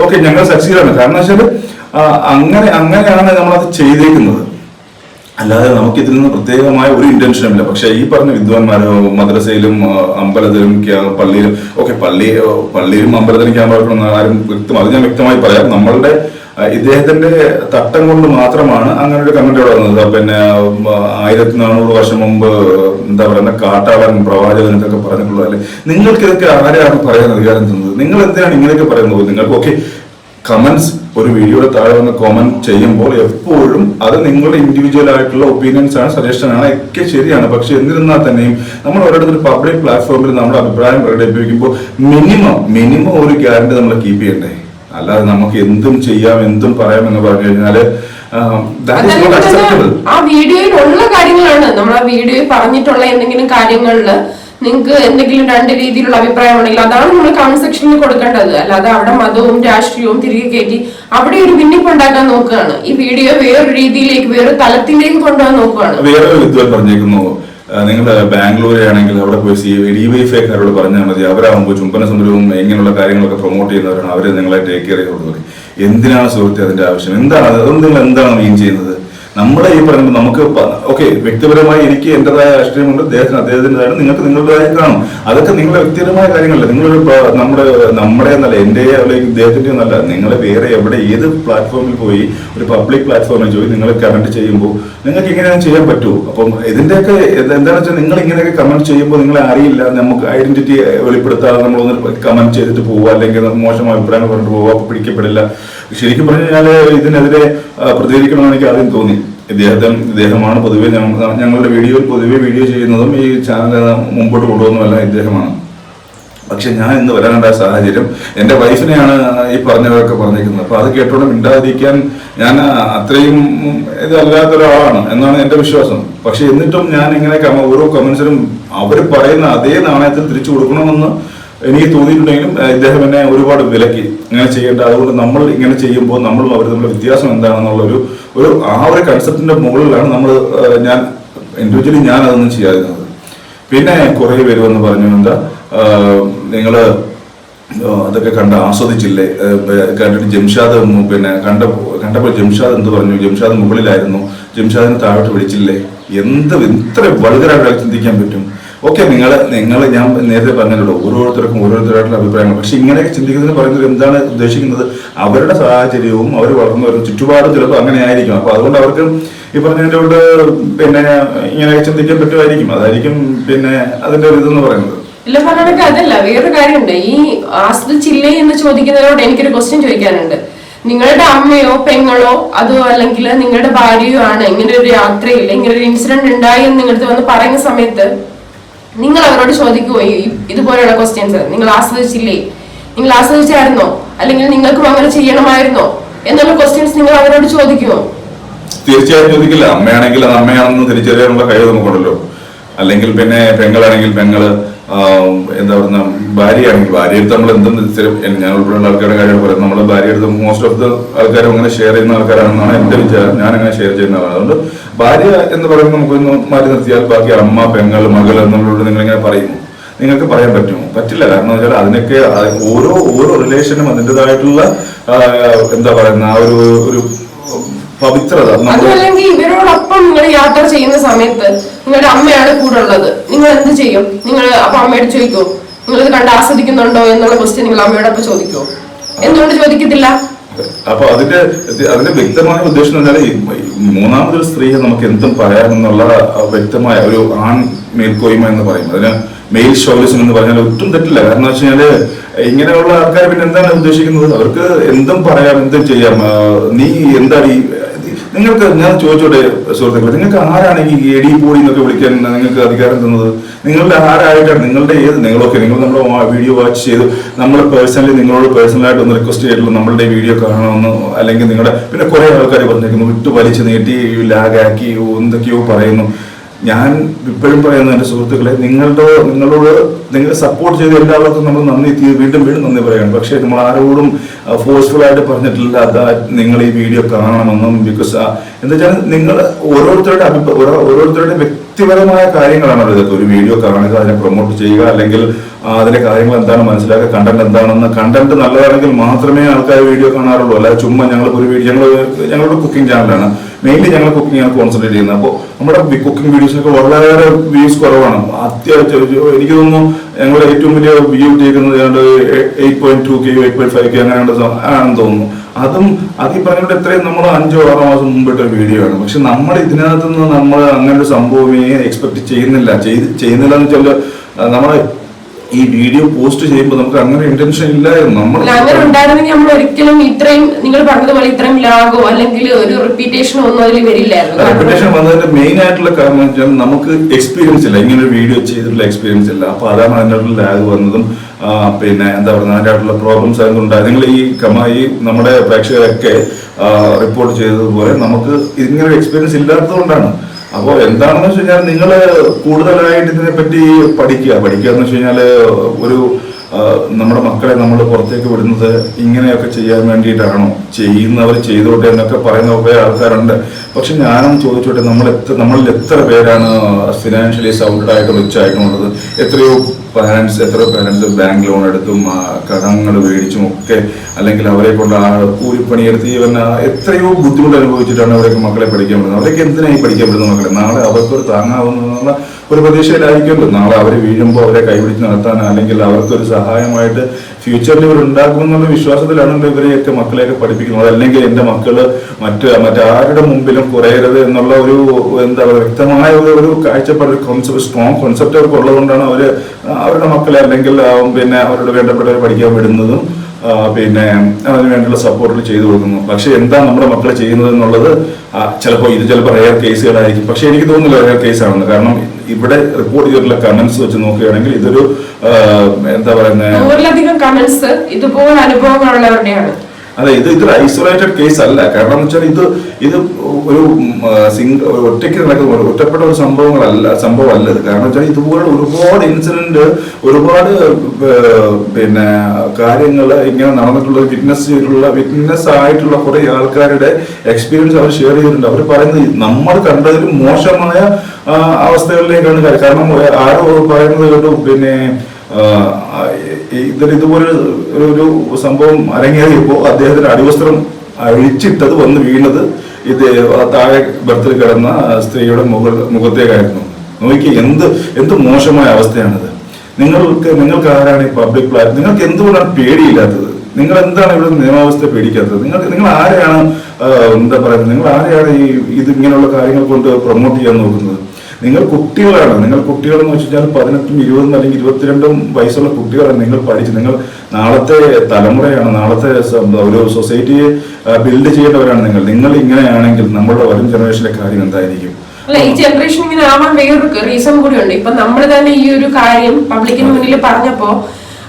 ഓക്കെ ഞങ്ങൾ സക്സീഡാണ് കാരണം വെച്ചാൽ അങ്ങനെ അങ്ങനെയാണ് നമ്മളത് ചെയ്തേക്കുന്നത്. അല്ലാതെ നമുക്കിതിൽ നിന്ന് പ്രത്യേകമായ ഒരു ഇന്റൻഷനും ഇല്ല. പക്ഷെ ഈ പറഞ്ഞ വിദ്വാൻമാരോ മദ്രസയിലും അമ്പലത്തിലും പള്ളിയിലും ഓക്കെ പള്ളി പള്ളിയിലും അമ്പലത്തിലും ക്യാമ്പ് ആരും വ്യക്തം അത് ഞാൻ വ്യക്തമായി പറയാം. നമ്മളുടെ ഇദ്ദേഹത്തിന്റെ തട്ടം കൊണ്ട് മാത്രമാണ് അങ്ങനെ ഒരു കമന്റ് അവിടെ വന്നത്. പിന്നെ ആയിരത്തി നാനൂറ് വർഷം മുമ്പ് എന്താ പറയുക കാട്ടാളൻ പ്രവാചകൻ എന്നൊക്കെ പറഞ്ഞിട്ടുള്ളത് അല്ലെ നിങ്ങൾക്ക് ഇതൊക്കെ ആരെയാണ് പറയാൻ അധികാരം തന്നത്? നിങ്ങൾ എന്തിനാണ് ഇങ്ങനെയൊക്കെ പറയുന്നത്? നിങ്ങൾക്ക് ഓക്കെ കമന്റ്സ് ഒരു വീഡിയോയുടെ താഴെ വന്ന് കോമന്റ് ചെയ്യുമ്പോൾ എപ്പോഴും അത് നിങ്ങളുടെ ഇൻഡിവിജ്വൽ ആയിട്ടുള്ള ഒപ്പീനിയൻസ് ആണ് സജഷൻ ആണ് ഒക്കെ ശരിയാണ്. പക്ഷെ എന്നിരുന്നാൽ തന്നെയും നമ്മൾ ഓരോരുത്തർ പബ്ലിക് പ്ലാറ്റ്ഫോമിൽ നമ്മുടെ അഭിപ്രായം പ്രകടിപ്പിക്കുമ്പോൾ മിനിമം മിനിമം ഒരു ഗ്യാരണ്ടി നമ്മൾ കീപ്പ് ചെയ്യണ്ടേ? അല്ലാതെ നമുക്ക് എന്തും ചെയ്യാം എന്തും പറയാം എന്ന് പറഞ്ഞു കഴിഞ്ഞാൽ ആ വീഡിയോയിൽ ഉള്ള കാര്യങ്ങളാണ് നമ്മൾ ആ വീഡിയോയിൽ പറഞ്ഞിട്ടുള്ള എന്തെങ്കിലും കാര്യങ്ങളിൽ നിങ്ങൾക്ക് എന്തെങ്കിലും രണ്ട് രീതിയിലുള്ള അഭിപ്രായം ഉണ്ടെങ്കിൽ അതാണ് നമ്മൾ കമന്റ് സെക്ഷനിൽ കൊടുക്കേണ്ടത്. അല്ലാതെ അവിടെ മതവും രാഷ്ട്രീയവും തിരികെ കയറ്റി അവിടെ ഒരു വിന്നിപ്പ് ഉണ്ടാക്കാൻ നോക്കുകയാണ്. ഈ വീഡിയോ വേറൊരു രീതിയിലേക്ക് വേറൊരു തലത്തിലേക്ക് കൊണ്ടുപോകാൻ നോക്കുകയാണ്. വേറൊരു വിദ്വാൻ പറഞ്ഞേക്കുന്നു. നിങ്ങൾ ബാംഗ്ലൂർ ആണെങ്കിൽ അവിടെ പോയി ഡി വൈ ഫേക്കാരോട് പറഞ്ഞാൽ മതി. അവരാകുമ്പോൾ ചുംബന സമരവും ഇങ്ങനെയുള്ള കാര്യങ്ങളൊക്കെ പ്രൊമോട്ട് ചെയ്യുന്നവരാണ്. അവരെ നിങ്ങളെ ടേക്ക് കെയർ ചെയ്തോളൂ എന്തിനാണ് സുഹൃത്തെ അതിന്റെ ആവശ്യം? എന്താണ് അതൊന്നും നിങ്ങൾ എന്താണ് മീൻ ചെയ്യുന്നത്? നമ്മളെ ഈ പറയുമ്പോൾ നമുക്ക് ഓക്കെ വ്യക്തിപരമായി എനിക്ക് എന്റേതായ രാഷ്ട്രീയമുണ്ട് അദ്ദേഹത്തിന് അദ്ദേഹത്തിന്റെതാണ് നിങ്ങൾക്ക് നിങ്ങളുടേതായ കാണും. അതൊക്കെ നിങ്ങളുടെ വ്യക്തിപരമായ കാര്യങ്ങളല്ല. നിങ്ങൾ നമ്മുടെ നമ്മുടെ എന്നല്ല എന്റെ അല്ലെങ്കിൽ ഇദ്ദേഹത്തിന്റെ എന്നല്ല നിങ്ങൾ വേറെ എവിടെ ഏത് പ്ലാറ്റ്ഫോമിൽ പോയി ഒരു പബ്ലിക് പ്ലാറ്റ്ഫോമിൽ പോയി നിങ്ങൾ കമന്റ് ചെയ്യുമ്പോൾ നിങ്ങൾക്ക് ഇങ്ങനെയൊന്നും ചെയ്യാൻ പറ്റുമോ അപ്പം ഇതിന്റെയൊക്കെ ഇത് എന്താണെന്ന് വെച്ചാൽ നിങ്ങൾ ഇങ്ങനെയൊക്കെ കമന്റ് ചെയ്യുമ്പോൾ നിങ്ങളെ അറിയില്ല നമുക്ക് ഐഡന്റിറ്റി വെളിപ്പെടുത്താതെ നമ്മളൊന്ന് കമന്റ് ചെയ്തിട്ട് പോവുക അല്ലെങ്കിൽ മോശം അഭിപ്രായങ്ങൾ പറഞ്ഞിട്ട് പോവുക പിടിക്കപ്പെടില്ല. ശരിക്കും പറഞ്ഞു കഴിഞ്ഞാൽ ഇതിനെതിരെ പ്രതികരിക്കണമെന്ന് എനിക്ക് ആദ്യം തോന്നി. ഇദ്ദേഹത്തിന് ഇദ്ദേഹമാണ് പൊതുവെ ഞങ്ങ- ഞങ്ങളുടെ വീഡിയോയിൽ പൊതുവെ വീഡിയോ ചെയ്യുന്നതും ഈ ചാനൽ മുമ്പോട്ട് കൊണ്ടുപോകുന്നതല്ല ഇദ്ദേഹമാണ്. പക്ഷെ ഞാൻ ഇന്ന് വരാനുണ്ടായ സാഹചര്യം എന്റെ വൈഫിനെയാണ് ഈ പറഞ്ഞതൊക്കെ പറഞ്ഞിരിക്കുന്നത്. അപ്പൊ അത് കേട്ടോണ്ട് മിണ്ടാതിരിക്കാൻ ഞാൻ അത്രയും ഇതല്ലാത്ത ഒരാളാണ് എന്നാണ് എന്റെ വിശ്വാസം. പക്ഷെ എന്നിട്ടും ഞാൻ ഇങ്ങനെ ഓരോ കമന്റ്സിനും അവർ പറയുന്ന അതേ നാണയത്തിൽ തിരിച്ചു കൊടുക്കണമെന്ന് എനിക്ക് തോന്നിയിട്ടുണ്ടെങ്കിലും ഇദ്ദേഹം എന്നെ ഒരുപാട് വിലക്കി ഇങ്ങനെ ചെയ്യേണ്ട. അതുകൊണ്ട് നമ്മൾ ഇങ്ങനെ ചെയ്യുമ്പോൾ നമ്മളും അവർ തമ്മിലുള്ള വ്യത്യാസം എന്താണെന്നുള്ള ഒരു ഒരു ആ ഒരു കൺസെപ്റ്റിന്റെ മുകളിലാണ് നമ്മൾ ഞാൻ ഇൻഡിവിജ്വലി ഞാൻ അതൊന്നും ചെയ്യാതിരുന്നത്. പിന്നെ കുറെ പേര് വന്ന് പറഞ്ഞു എന്താ നിങ്ങൾ അതൊക്കെ കണ്ട് ആസ്വദിച്ചില്ലേ? കണ്ടിട്ട് ജംഷാദ് പിന്നെ കണ്ട കണ്ടപ്പോൾ ജംഷാദ് എന്ത് പറഞ്ഞു? ജംഷാദ് മുകളിലായിരുന്നു. ജംഷാദിനെ താഴോട്ട് വിളിച്ചില്ലേ? എന്ത് ഇത്ര വളരെ ചിന്തിക്കാൻ പറ്റും? ഓക്കെ നിങ്ങൾ നിങ്ങൾ ഞാൻ നേരത്തെ പറഞ്ഞല്ലോ ഓരോരുത്തർക്കും ഓരോരുത്തരായിട്ടുള്ള അഭിപ്രായങ്ങൾ. പക്ഷെ ഇങ്ങനെയൊക്കെ ചിന്തിക്കുന്നതിന് പറയുന്നത് എന്താണ് ഉദ്ദേശിക്കുന്നത്? അവരുടെ സാഹചര്യവും അവർ വളർന്നു വരുന്ന ചുറ്റുപാടും ചിലപ്പോൾ അങ്ങനെ ആയിരിക്കും അപ്പൊ അതുകൊണ്ട് അവർക്ക് ഈ പറഞ്ഞതിന്റെ കൊണ്ട് പിന്നെ ഇങ്ങനെയൊക്കെ ചിന്തിക്കാൻ പറ്റുമായിരിക്കും. അതായിരിക്കും പിന്നെ അതിന്റെ ഒരു ഇതെന്ന് പറയുന്നത്. ഇല്ല പറഞ്ഞതൊക്കെ അതല്ല. വേറൊരു കാര്യമുണ്ട്. ഈ ആസ്വദിച്ചില്ലേ എന്ന് ചോദിക്കുന്നതിനോട് എനിക്കൊരു ക്വസ്റ്റ്യൻ ചോദിക്കാനുണ്ട്. നിങ്ങളുടെ അമ്മയോ പെങ്ങളോ അതോ അല്ലെങ്കിൽ നിങ്ങളുടെ ഭാര്യയോ ആണ് ഇങ്ങനെ ഒരു യാത്രയിൽ ഇങ്ങനെ ഒരു ഇൻസിഡന്റ് ഉണ്ടായി എന്ന് നിങ്ങളുടെ വന്ന് പറയുന്ന സമയത്ത് നിങ്ങൾ അവരോട് ചോദിക്കുമോ ഈ- ഇതുപോലെയുള്ള ക്വസ്റ്റ്യൻസ് നിങ്ങൾ ആസ്വദിച്ചില്ലേ? നിങ്ങൾ ആസ്വദിച്ചായിരുന്നോ? അല്ലെങ്കിൽ നിങ്ങൾക്കും അങ്ങനെ ചെയ്യണമായിരുന്നോ? എന്നുള്ള ക്വസ്റ്റ്യൻസ് നിങ്ങൾ അവരോട് ചോദിക്കുമോ തീർച്ചയായും ചോദിക്കില്ല. അമ്മയാണെങ്കിൽ അമ്മയാണെന്ന് തിരിച്ചറിയാനുള്ള കഴിവ് നമുക്കുണ്ടല്ലോ. അല്ലെങ്കിൽ പിന്നെ പെങ്ങളാണെങ്കിൽ പെങ്ങൾ എന്താ പറയുക ഭാര്യയാണെങ്കിൽ ഭാര്യ എടുത്ത് നമ്മൾ എന്തും സ്ഥിരം ഞാൻ ഉൾപ്പെടെയുള്ള ആൾക്കാരുടെ കാര്യമാണ് പറയുന്നത് നമ്മുടെ ഭാര്യ എടുത്ത് മോസ്റ്റ് ഓഫ് ദ ആൾക്കാരും അങ്ങനെ ഷെയർ ചെയ്യുന്ന ആൾക്കാരാണെന്നാണ് എന്റെ വിചാരം. ഞാൻ അങ്ങനെ ഷെയർ ചെയ്യുന്ന ആളാണ്. അതുകൊണ്ട് ഭാര്യ എന്ന് പറയുമ്പോൾ നമുക്കൊന്ന് മാറ്റി നിർത്തിയാൽ ബാക്കി അമ്മ പെങ്ങൾ മകൾ എന്നുള്ളത് നിങ്ങൾ ഇങ്ങനെ പറയുന്നു. നിങ്ങൾക്ക് പറയാൻ പറ്റുമോ? പറ്റില്ല. കാരണം വെച്ചാൽ അതിനൊക്കെ ഓരോ ഓരോ റിലേഷനും അതിന്റെതായിട്ടുള്ള എന്താ പറയുന്ന ആ ഒരു ഒരു പവിത്രത അതല്ലെങ്കിൽ ഇവരോടൊപ്പം നിങ്ങൾ യാത്ര ചെയ്യുന്ന സമയത്ത് നിങ്ങളുടെ അമ്മയാണ് കൂടെ ഉള്ളത്. നിങ്ങൾ എന്ത് ചെയ്യും? നിങ്ങൾ അപ്പൊ അമ്മയോട് ചോദിക്കോ നിങ്ങൾ ഇത് കണ്ട് ആസ്വദിക്കുന്നുണ്ടോ? എന്നുള്ള ക്വസ്റ്റ്യൻ നിങ്ങൾ അമ്മയോടൊപ്പം ചോദിക്കോ. എന്തുകൊണ്ട് ചോദിക്കത്തില്ല? അപ്പൊ അതിന്റെ അതിന്റെ വ്യക്തമായ ഉദ്ദേശം എന്ന് പറഞ്ഞാൽ മൂന്നാമതൊരു സ്ത്രീയെ നമുക്ക് എന്തും പറയാമെന്നുള്ള വ്യക്തമായ ഒരു ആൺ മേൽക്കോയ്മ എന്ന് പറയും അതിന് മെയിൽ ഷോലിസം എന്ന് പറഞ്ഞാൽ ഒട്ടും തെറ്റില്ല. കാരണം വെച്ച് കഴിഞ്ഞാൽ ഇങ്ങനെയുള്ള ആൾക്കാർ പിന്നെ എന്താണ് ഉദ്ദേശിക്കുന്നത്? അവർക്ക് എന്തും പറയാം എന്തും ചെയ്യാം. നീ എന്താണ് ഈ നിങ്ങൾക്ക് ഞാൻ ചോദിച്ചോട്ടെ സുഹൃത്തുക്കളെ നിങ്ങൾക്ക് ആരാണ് ഈ എടി പോടി എന്നൊക്കെ വിളിക്കാൻ നിങ്ങൾക്ക് അധികാരം തന്നത്? നിങ്ങളുടെ ആരായിട്ടാണ്? നിങ്ങളുടെ ഏത്? നിങ്ങളൊക്കെ നിങ്ങൾ നമ്മുടെ വീഡിയോ വാച്ച് ചെയ്ത് നമ്മൾ പേഴ്സണലി നിങ്ങളോട് പേഴ്സണലായിട്ട് ഒന്ന് റിക്വസ്റ്റ് ചെയ്തിട്ടുള്ള നമ്മളുടെ വീഡിയോ കാണണമെന്ന് അല്ലെങ്കിൽ നിങ്ങളുടെ പിന്നെ കുറെ ആൾക്കാർ പറഞ്ഞേക്കുന്നു വിട്ടു വലിച്ചു നീട്ടി ലാഗാക്കി എന്തൊക്കെയോ പറയുന്നു. ഞാൻ ഇപ്പോഴും പറയുന്ന എന്റെ സുഹൃത്തുക്കളെ നിങ്ങളുടെ നിങ്ങളോട് നിങ്ങൾ സപ്പോർട്ട് ചെയ്ത എല്ലാവർക്കും നമ്മൾ നന്ദി വീണ്ടും വീണ്ടും നന്ദി പറയണം. പക്ഷേ നമ്മൾ ആരോടും ഫോഴ്സ്ഫുൾ ആയിട്ട് പറഞ്ഞിട്ടില്ല. നിങ്ങൾ ഈ വീഡിയോ കാണണമെന്നും ബിക്കോസ് എന്താ വെച്ചാൽ നിങ്ങൾ ഓരോരുത്തരുടെ അഭിപ്രായ ഓരോ- ഓരോരുത്തരുടെ വ്യക്തിപരമായ കാര്യങ്ങളാണ് അതിനകത്ത് ഒരു വീഡിയോ കാണുക അതിനെ പ്രൊമോട്ട് ചെയ്യുക അല്ലെങ്കിൽ അതിലെ കാര്യങ്ങൾ എന്താണ് മനസ്സിലാക്കുക കണ്ടന്റ് എന്താണെന്ന് കണ്ടന്റ് നല്ലതാണെങ്കിൽ മാത്രമേ ആൾക്കാർ വീഡിയോ കാണാറുള്ളൂ. അല്ലാതെ ചുമ്മാ ഞങ്ങൾ ഒരു വീഡിയോ ഞങ്ങൾ ഞങ്ങളുടെ കുക്കിംഗ് ചാനലാണ് മെയിൻലി ഞങ്ങൾ കുക്കിംഗ് കോൺസെൻട്രേറ്റ് ചെയ്യുന്നത്. അപ്പോൾ നമ്മുടെ കുക്കിംഗ് വീഡിയോസൊക്കെ വളരെ വ്യൂസ് കുറവാണ്. അത്യാവശ്യം എനിക്ക് തോന്നുന്നു ഞങ്ങളുടെ ഏറ്റവും വലിയ വ്യൂ ചെയ്യുന്നത് ഏതാണ്ട് eight point two K eight point five K അങ്ങനെ ആണെന്ന് തോന്നുന്നു. അതും അത് ഈ പറഞ്ഞ എത്രയും നമ്മൾ അഞ്ചോ ആറോ മാസം മുമ്പിട്ട വീഡിയോ ആണ്. പക്ഷെ നമ്മൾ ഇതിനകത്ത് നിന്ന് നമ്മൾ അങ്ങനെ ഒരു സംഭവമേ എക്സ്പെക്ട് ചെയ്യുന്നില്ല. ചെയ്ത് ചെയ്യുന്നില്ല എന്ന് വെച്ചാൽ നമ്മളെ ഈ വീഡിയോ പോസ്റ്റ് ചെയ്യുമ്പോൾ നമുക്ക് അങ്ങനെ ഇന്റൻഷൻ ഇല്ലായിരുന്നു. നമ്മൾ അങ്ങനെ ഉണ്ടായിരുന്നെങ്കിൽ നമ്മൾ ഒരിക്കലും ഇത്രയും നിങ്ങൾ പറഞ്ഞതുപോലെ ഇത്രയും ലാഗോ അല്ലെങ്കിൽ ഒരു റിപ്പീറ്റേഷൻ ഒന്നും അതിൽ വരില്ലായിരുന്നു. റിപ്പീറ്റേഷൻ വന്നതിന്റെ മെയിൻ ആയിട്ടുള്ള കാരണം വെച്ചാൽ നമുക്ക് എക്സ്പീരിയൻസ് ഇല്ല. ഇങ്ങനെ ഒരു വീഡിയോ ചെയ്തിട്ടുള്ള എക്സ്പീരിയൻസ് ഇല്ല. അപ്പൊ അതാണ് അതിനുള്ള ലാഗ് വന്നതും പിന്നെ എന്താ പറയുക അതിന്റെതായിട്ടുള്ള പ്രോബ്ലംസ് അതുകൊണ്ടായി നിങ്ങൾ ഈ കമായി നമ്മുടെ പ്രേക്ഷകരൊക്കെ റിപ്പോർട്ട് ചെയ്തതുപോലെ നമുക്ക് ഇങ്ങനെ എക്സ്പീരിയൻസ് ഇല്ലാത്തതുകൊണ്ടാണ്. അപ്പോൾ എന്താണെന്ന് വെച്ച് കഴിഞ്ഞാൽ നിങ്ങൾ കൂടുതലായിട്ട് ഇതിനെപ്പറ്റി പഠിക്കുക. പഠിക്കുക എന്ന് വെച്ച് കഴിഞ്ഞാൽ ഒരു നമ്മുടെ മക്കളെ നമ്മൾ പുറത്തേക്ക് വിടുന്നത് ഇങ്ങനെയൊക്കെ ചെയ്യാൻ വേണ്ടിയിട്ടാണോ? ചെയ്യുന്നവർ ചെയ്തോട്ടെ എന്നൊക്കെ പറയുന്ന കുറേ ആൾക്കാരുണ്ട്. പക്ഷെ ഞാനും ചോദിച്ചോട്ടെ നമ്മൾ എത്ര നമ്മളിൽ എത്ര പേരാണ് ഫിനാൻഷ്യലി സൗണ്ടായിട്ട് ആയിട്ട് റിച്ച് ആയിട്ടുള്ളത് എത്രയോ പാരൻസ് എത്രയോ പാരൻസ് ബാങ്ക് ലോൺ എടുത്തും കടങ്ങൾ മേടിച്ചും ഒക്കെ അല്ലെങ്കിൽ അവരെ കൊണ്ട് ആ കൂലിപ്പണിയെടുത്ത് ഇവൻ ആ എത്രയോ ബുദ്ധിമുട്ട് അനുഭവിച്ചിട്ടാണ് അവരൊക്കെ മക്കളെ പഠിക്കാൻ വിടുന്നത്. അവരൊക്കെ എന്തിനായി പഠിക്കാൻ പറ്റുന്നത് മക്കളെ? നാളെ അവർക്കൊരു താങ്ങാവുന്ന ഒരു പ്രതീക്ഷയിലായിരിക്കുമല്ലോ നാളെ അവർ വീഴുമ്പോൾ അവരെ കൈപിടിച്ച് നടത്താൻ അല്ലെങ്കിൽ അവർക്കൊരു സഹായമായിട്ട് ഫ്യൂച്ചറിൽ ഇവർ എന്നുള്ള വിശ്വാസത്തിലാണല്ലോ ഇവരെയൊക്കെ മക്കളെയൊക്കെ പഠിപ്പിക്കുന്നത്. അല്ലെങ്കിൽ എന്റെ മക്കൾ മറ്റ് മറ്റാരുടെ മുമ്പിലും കുറയരുത് എന്നുള്ള ഒരു എന്താ പറയുക വ്യക്തമായ ഒരു ഒരു കാഴ്ചപ്പാട് ഒരു കോൺസെപ്റ്റ് സ്ട്രോങ് കോൺസെപ്റ്റ് അവർക്ക് ഉള്ളതുകൊണ്ടാണ് അവർ അവരുടെ മക്കളെ അല്ലെങ്കിൽ പിന്നെ അവരുടെ വേണ്ടപ്പെട്ടവരെ പഠിക്കാൻ വിടുന്നതും. പിന്നെ അതിന് വേണ്ടിയുള്ള സപ്പോർട്ടുകൾ ചെയ്തു കൊടുക്കുന്നു. പക്ഷെ എന്താ നമ്മുടെ മക്കളെ ചെയ്യുന്നത് എന്നുള്ളത് ചിലപ്പോൾ ഇത് ചിലപ്പോൾ റെയർ കേസുകളായിരിക്കും പക്ഷെ എനിക്ക് തോന്നുന്നില്ല റെയർ കേസാണെന്ന് കാരണം ഇവിടെ റിപ്പോർട്ട് ചെയ്തിട്ടുള്ള കമന്റ്സ് വെച്ച് നോക്കുകയാണെങ്കിൽ ഇതൊരു എന്താ പറയുന്നത് കമന്റ്സ് ഇതുപോലെ അനുഭവങ്ങളുള്ളവരുടെയാണ്. അതെ ഇത് ഇതൊരു ഐസൊലേറ്റഡ് കേസ് അല്ല. കാരണം എന്ന് വെച്ചാൽ ഇത് ഇത് ഒരു സിംഗ് ഒറ്റയ്ക്ക് നടക്കുന്ന ഒറ്റപ്പെട്ട ഒരു സംഭവങ്ങളല്ല സംഭവം അല്ല ഇത്. കാരണം വെച്ചാൽ ഇതുപോലെ ഒരുപാട് ഇൻസിഡന്റ് ഒരുപാട് പിന്നെ കാര്യങ്ങൾ ഇങ്ങനെ നടന്നിട്ടുള്ള വിറ്റ്നസ് ചെയ്തിട്ടുള്ള വിറ്റ്നസ് ആയിട്ടുള്ള കുറെ ആൾക്കാരുടെ എക്സ്പീരിയൻസ് അവർ ഷെയർ ചെയ്തിട്ടുണ്ട്. അവർ പറയുന്നത് നമ്മൾ കണ്ടതിലും മോശമായ അവസ്ഥകളിലേക്കാണ്. കാരണം ആരോ പറയുന്നത് കേട്ടു. പിന്നെ ഇതിൽ ഇതുപോലെ ഒരു ഒരു സംഭവം അരങ്ങേറിയപ്പോൾ അദ്ദേഹത്തിന്റെ അടിവസ്ത്രം അഴിച്ചിട്ടത് വന്ന് വീണത് ഇത് താഴെ ബർത്തിൽ കിടന്ന സ്ത്രീയുടെ മുഖ മുഖത്തേക്കായിരുന്നു. നോക്കി എന്ത് എന്ത് മോശമായ അവസ്ഥയാണിത്. നിങ്ങൾക്ക് നിങ്ങൾക്ക് ആരാണ് ഈ പബ്ലിക് പ്ലാറ്റ് നിങ്ങൾക്ക് എന്തുകൊണ്ടാണ് പേടിയില്ലാത്തത്? നിങ്ങൾ എന്താണ് ഇവിടെ നിയമാവസ്ഥ പേടിക്കാത്തത്? നിങ്ങൾ നിങ്ങൾ ആരെയാണ് എന്താ പറയുന്നത്? നിങ്ങൾ ആരെയാണ് ഈ ഇത് ഇങ്ങനെയുള്ള കാര്യങ്ങൾ കൊണ്ട് പ്രൊമോട്ട് ചെയ്യാൻ നോക്കുന്നത്? നിങ്ങൾ കുട്ടികളാണ്. നിങ്ങൾ കുട്ടികൾ എന്ന് വെച്ച് കഴിഞ്ഞാൽ പതിനെട്ടും ഇരുപതും അല്ലെങ്കിൽ ഇരുപത്തിരണ്ടും വയസ്സുള്ള കുട്ടികളാണ് നിങ്ങൾ പഠിച്ച്. നിങ്ങൾ നാളത്തെ തലമുറയാണ് നാളത്തെ ഒരു സൊസൈറ്റിയെ ബിൽഡ് ചെയ്യേണ്ടവരാണ് നിങ്ങൾ. നിങ്ങൾ ഇങ്ങനെയാണെങ്കിൽ നമ്മളുടെ വരും ജനറേഷന്റെ കാര്യം എന്തായിരിക്കും? അല്ല ഈ ജനറേഷൻ ഇങ്ങനെ ആവാൻ വേറൊരു റീസൺ കൂടി ഉണ്ട്. ഇപ്പൊ നമ്മൾ തന്നെ ഈ ഒരു കാര്യം പബ്ലിക്കിന് മുന്നിൽ പറഞ്ഞപ്പോ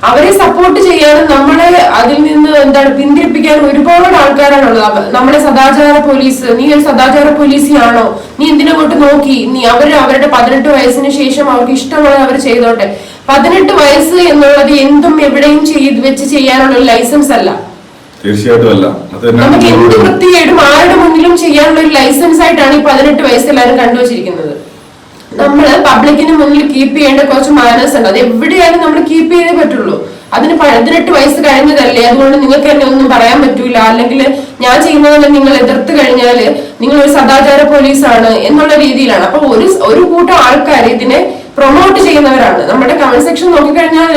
അവരെ സപ്പോർട്ട് ചെയ്യാനും നമ്മളെ അതിൽ നിന്ന് എന്താണ് പിന്തിരിപ്പിക്കാൻ ഒരുപാട് ആൾക്കാരാണ് ഉള്ളത് നമ്മളെ സദാചാര പോലീസ് നീ ഒരു സദാചാര പോലീസിയാണോ? നീ എന്തിനെ കൊണ്ട് നോക്കി? നീ അവർ അവരുടെ പതിനെട്ട് വയസ്സിന് ശേഷം അവർക്ക് ഇഷ്ടമുള്ളത് അവർ ചെയ്തോട്ടെ. പതിനെട്ട് വയസ്സ് എന്നുള്ളത് എന്തും എവിടെയും ചെയ്ത് വെച്ച് ചെയ്യാനുള്ള ഒരു ലൈസൻസ് അല്ല. തീർച്ചയായിട്ടും അല്ല. നമുക്ക് എന്ത് തന്നെയാണ് ആരുടെ മുന്നിലും ചെയ്യാനുള്ള ഒരു ലൈസൻസ് ആയിട്ടാണ് ഈ പതിനെട്ട് വയസ്സ് എല്ലാവരും കണ്ടുവച്ചിരിക്കുന്നത്? നമ്മൾ പബ്ലിക്കിന് മുന്നിൽ കീപ്പ് ചെയ്യേണ്ട കുറച്ച് മാനേഴ്സ് ഉണ്ട്. അത് എവിടെയായാലും നമ്മൾ കീപ്പ് ചെയ്തേ പറ്റുള്ളൂ. അതിന് പതിനെട്ട് വയസ്സ് കഴിഞ്ഞതല്ലേ? അതുകൊണ്ട് നിങ്ങൾക്ക് എന്നെ ഒന്നും പറയാൻ പറ്റൂല. അല്ലെങ്കിൽ ഞാൻ ചെയ്യുന്നതല്ല നിങ്ങൾ എതിർത്ത് കഴിഞ്ഞാൽ നിങ്ങൾ ഒരു സദാചാര പോലീസാണ് എന്നുള്ള രീതിയിലാണ്. അപ്പൊ ഒരു ഒരു കൂട്ടം ആൾക്കാർ ഇതിനെ പ്രൊമോട്ട് ചെയ്യുന്നവരാണ്. നമ്മുടെ കമന്റ് സെക്ഷൻ നോക്കിക്കഴിഞ്ഞാൽ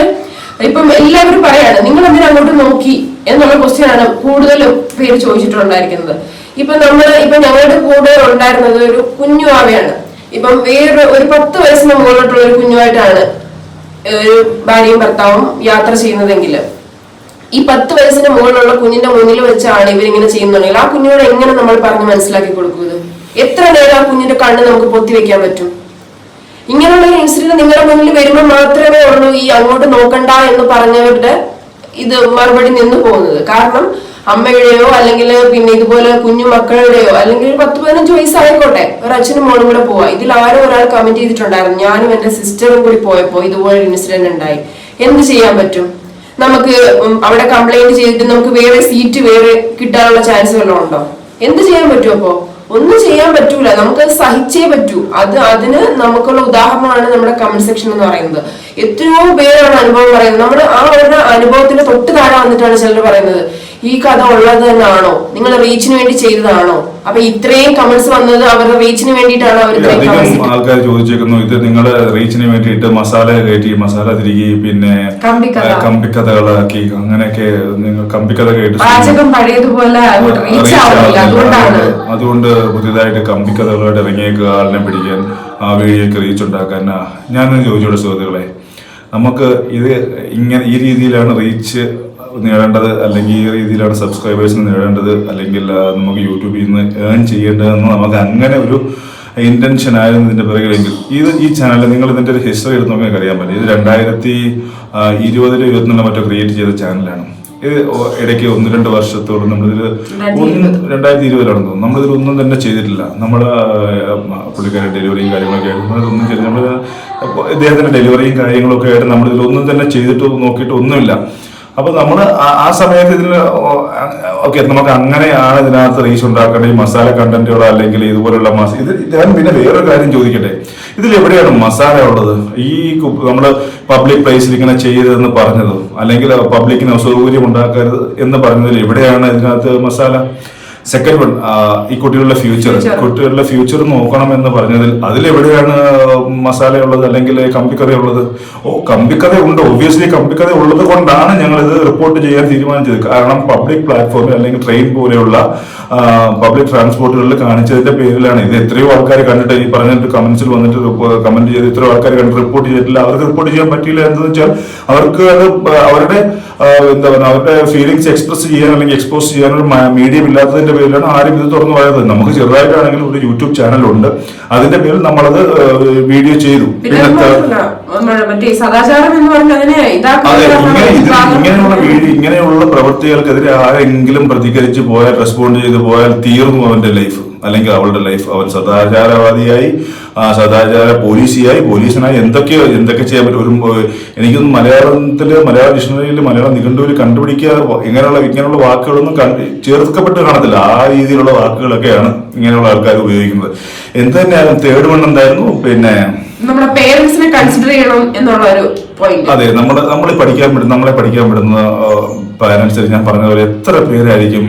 ഇപ്പം എല്ലാവരും പറയാണ് നിങ്ങൾ എന്തിനാ അങ്ങോട്ട് നോക്കി? എന്നുള്ള ക്വസ്റ്റ്യൻ ആണ് കൂടുതലും പേര് ചോദിച്ചിട്ടുണ്ടായിരിക്കുന്നത്. ഇപ്പൊ നമ്മൾ ഇപ്പൊ ഞങ്ങളുടെ കൂടെ ഉണ്ടായിരുന്നത് ഒരു കുഞ്ഞു ആവയാണ്. ഇപ്പം വേറെ ഒരു പത്ത് വയസ്സിന് മുകളിലോട്ടുള്ള ഒരു കുഞ്ഞുമായിട്ടാണ് ഒരു ഭാര്യയും ഭർത്താവും യാത്ര ചെയ്യുന്നതെങ്കിൽ ഈ പത്ത് വയസ്സിന് മുകളിലുള്ള കുഞ്ഞിന്റെ മുന്നിൽ വെച്ചാണ് ഇവരിങ്ങനെ ചെയ്യുന്നുണ്ടെങ്കിൽ ആ കുഞ്ഞിനോട് എങ്ങനെ നമ്മൾ പറഞ്ഞ് മനസ്സിലാക്കി കൊടുക്കുന്നത്? എത്ര നേരം ആ കുഞ്ഞിന്റെ കണ്ണ് നമുക്ക് പൊത്തി വെക്കാൻ പറ്റും? ഇങ്ങനെയുള്ള ഇൻസിഡന്റ് നിങ്ങളുടെ മുന്നിൽ വരുമ്പോൾ മാത്രമേ ഉള്ളൂ ഈ അങ്ങോട്ട് നോക്കണ്ട എന്ന് പറഞ്ഞവരുടെ ഇത് മറുപടി നിന്ന് പോകുന്നത്. കാരണം അമ്മയുടെയോ അല്ലെങ്കിൽ പിന്നെ ഇതുപോലെ കുഞ്ഞു മക്കളുടെയോ അല്ലെങ്കിൽ ഒരു പത്ത് പതിനഞ്ച് വയസ്സായിക്കോട്ടെ. ഒരു അച്ഛനും മോളും കൂടെ പോവാ. ഇതിൽ ആരോ ഒരാൾ കമന്റ് ചെയ്തിട്ടുണ്ടായിരുന്നു. ഞാനും എന്റെ സിസ്റ്ററും കൂടി പോയപ്പോ ഇതുപോലെ ഒരു ഇൻസിഡന്റ് ഉണ്ടായി. എന്ത് ചെയ്യാൻ പറ്റും? നമുക്ക് അവിടെ കംപ്ലൈന്റ് ചെയ്തിട്ട് നമുക്ക് വേറെ സീറ്റ് വേറെ കിട്ടാനുള്ള ചാൻസ് വല്ലതും ഉണ്ടോ? എന്ത് ചെയ്യാൻ പറ്റും അപ്പോ? ഒന്നും ചെയ്യാൻ പറ്റൂല. നമുക്ക് സഹിച്ചേ പറ്റൂ. അത് അതിന് നമുക്കുള്ള ഉദാഹരണമാണ് നമ്മുടെ കമന്റ് സെക്ഷൻ എന്ന് പറയുന്നത്. എത്രയോ പേരാണ് അനുഭവം പറയുന്നത്. നമ്മൾ ആ അവരുടെ അനുഭവത്തിന്റെ തൊട്ട് താഴെ വന്നിട്ടാണ് ചിലർ പറയുന്നത്. ഈ കഥ ഉള്ളത് തന്നെയാണോ? നിങ്ങൾ റീച്ചിന് വേണ്ടി ചെയ്തതാണോ? അപ്പൊ ഇത്രയും കമന്റ്സ് വന്നത് അവരുടെ റീച്ചിന് വേണ്ടിയിട്ടാണ് അവർ അധികം ആൾക്കാർ ചോദിച്ചേക്കുന്നു. ഇത് നിങ്ങൾ റീച്ചിന് വേണ്ടിയിട്ട് മസാല കയറ്റി മസാല തിരികെ പിന്നെ കമ്പിക്കഥകളാക്കി അങ്ങനെയൊക്കെ നിങ്ങൾ കമ്പിക്കഥ കേട്ട് പാചകം പഴയതുപോലെ. അതുകൊണ്ട് പുതിയതായിട്ട് കമ്പിക്കഥകളായിട്ട് ഇറങ്ങിയേക്കുക ആളിനെ പിടിക്കാൻ ആ വീഡിയോക്ക് റീച്ച് ഉണ്ടാക്കാൻ. ഞാൻ ചോദിച്ചോട് സുഹൃത്തുക്കളെ. നമുക്ക് ഇത് ഇങ്ങനെ ഈ രീതിയിലാണ് റീച്ച് നേടേണ്ടത് അല്ലെങ്കിൽ ഈ രീതിയിലാണ് സബ്സ്ക്രൈബേഴ്സിന് നേടേണ്ടത് അല്ലെങ്കിൽ നമുക്ക് യൂട്യൂബിൽ നിന്ന് ഏൺ ചെയ്യേണ്ടതെന്ന് നമുക്ക് അങ്ങനെ ഒരു ഇന്റൻഷൻ ആയിരുന്നു ഇതിന്റെ പിറകിലെങ്കിൽ. ഇത് ഈ ചാനൽ നിങ്ങൾ ഇതിന്റെ ഒരു ഹിസ്റ്ററി എടുത്ത് നോക്കി അറിയാൻ പറ്റും. ഇത് രണ്ടായിരത്തി ഇരുപതിലോ ഇരുപത്തിനാലോ മറ്റോ ക്രിയേറ്റ് ചെയ്ത ചാനലാണ് ഇത് ഇടയ്ക്ക് ഒന്ന് രണ്ട് വർഷത്തോളം നമ്മളിതിൽ ഒന്ന് രണ്ടായിരത്തി ഇരുപതിലാണെന്ന് തോന്നുന്നു. നമ്മളിതിൽ ഒന്നും തന്നെ ചെയ്തിട്ടില്ല. നമ്മൾ പുള്ളിക്കാരുടെ ഡെലിവറിയും കാര്യങ്ങളൊക്കെ ആയിട്ട് നമ്മളിതൊന്നും ചെയ്ത് നമ്മൾ ഇദ്ദേഹത്തിന്റെ ഡെലിവറിയും കാര്യങ്ങളൊക്കെ ആയിട്ട് നമ്മളിതിൽ ഒന്നും തന്നെ ചെയ്തിട്ട് നോക്കിയിട്ട് ഒന്നുമില്ല. അപ്പൊ നമ്മൾ ആ സമയത്ത് ഇതിന് ഓക്കെ നമുക്ക് അങ്ങനെയാണ് ഇതിനകത്ത് റീച്ച് ഉണ്ടാക്കേണ്ടത്. ഈ മസാല കണ്ടന്റുകളോ അല്ലെങ്കിൽ ഇതുപോലുള്ള മസ ഇത് ഞാൻ പിന്നെ വേറൊരു കാര്യം ചോദിക്കട്ടെ. ഇതിൽ എവിടെയാണ് മസാല ഉള്ളത്? ഈ നമ്മൾ പബ്ലിക് പ്ലേസിൽ ഇങ്ങനെ ചെയ്തതെന്ന് പറഞ്ഞത് അല്ലെങ്കിൽ പബ്ലിക്കിന് അസൗകര്യം ഉണ്ടാക്കരുത് എന്ന് പറഞ്ഞതിൽ എവിടെയാണ് ഇതിനകത്ത് മസാല? സെക്കൻഡ് വൺ ഈ കുട്ടികളുടെ ഫ്യൂച്ചർ കുട്ടികളുടെ ഫ്യൂച്ചർ നോക്കണം എന്ന് പറഞ്ഞതിൽ അതിലെവിടെയാണ് മസാല ഉള്ളത് അല്ലെങ്കിൽ കമ്പിക്കഥ ഉള്ളത് ഓ കമ്പിക്കഥ ഉണ്ട് ഒബ്വിയസ്ലി കമ്പിക്കഥ ഉള്ളത് കൊണ്ടാണ് ഞങ്ങൾ ഇത് റിപ്പോർട്ട് ചെയ്യാൻ തീരുമാനിച്ചത്. കാരണം പബ്ലിക് പ്ലാറ്റ്ഫോമിൽ അല്ലെങ്കിൽ ട്രെയിൻ പോലെയുള്ള പബ്ലിക് ട്രാൻസ്പോർട്ടുകളിൽ കാണിച്ചതിന്റെ പേരിലാണ്. ഇത് എത്രയോ ആൾക്കാർ കണ്ടിട്ട് ഈ പറഞ്ഞിട്ട് കമന്റ്സിൽ വന്നിട്ട് കമന്റ് ചെയ്ത് ഇത്രയോ ആൾക്കാർ കണ്ടിട്ട് റിപ്പോർട്ട് ചെയ്തിട്ടില്ല. അവർക്ക് റിപ്പോർട്ട് ചെയ്യാൻ പറ്റിയില്ല എന്താണെന്ന് വെച്ചാൽ അവർക്ക് അത് അവരുടെ എന്താ പറയുക അവരുടെ ഫീലിങ്സ് എക്സ്പ്രസ് ചെയ്യാൻ അല്ലെങ്കിൽ എക്സ്പോസ് ചെയ്യാനൊരു മീഡിയം ഇല്ലാത്തതിന്റെ പേരിലാണ് ആരും ഇത് തുറന്നു പറയുന്നത് നമുക്ക് ചെറുതായിട്ടാണെങ്കിലും ഒരു യൂട്യൂബ് ചാനലുണ്ട്. അതിന്റെ പേരിൽ നമ്മളത് വീഡിയോ ചെയ്തു. ഇങ്ങനെയുള്ള വീഡിയോ ഇങ്ങനെയുള്ള പ്രവൃത്തികൾക്കെതിരെ ആരെങ്കിലും പ്രതികരിച്ച് പോയാൽ റെസ്പോണ്ട് ചെയ്ത് പോയാൽ തീർന്നു അവന്റെ ലൈഫ്. അല്ലെങ്കിൽ അവളുടെ ലൈഫ് അവൻ സദാചാരവാദിയായി സദാചാര പോലീസിയായി പോലീസിനായി എന്തൊക്കെ എന്തൊക്കെ ചെയ്യാൻ പറ്റും? ഒരു എനിക്കൊന്നും മലയാളത്തിൽ മലയാള ഡിക്ഷണറിയിൽ മലയാള നിഘണ്ടുവിൽ കണ്ടുപിടിക്കുക ഇങ്ങനെയുള്ള ഇങ്ങനെയുള്ള വാക്കുകളൊന്നും ചേർക്കപ്പെട്ട് കാണത്തില്ല. ആ രീതിയിലുള്ള വാക്കുകളൊക്കെയാണ് ഇങ്ങനെയുള്ള ആൾക്കാർ ഉപയോഗിക്കുന്നത്. എന്ത് തന്നെയായാലും തേർഡ് വൺ എന്തായിരുന്നു? പിന്നെ നമ്മുടെ പേരൻസിനെ കൺസിഡർ ചെയ്യണം എന്നുള്ള ഒരു പോയിന്റ് അതെ നമ്മുടെ നമ്മൾ പഠിക്കാൻ വിടുന്ന നമ്മളെ പഠിക്കാൻ വിടുന്ന പേരൻസ് ഞാൻ പറഞ്ഞ പോലെ എത്ര പേരായിരിക്കും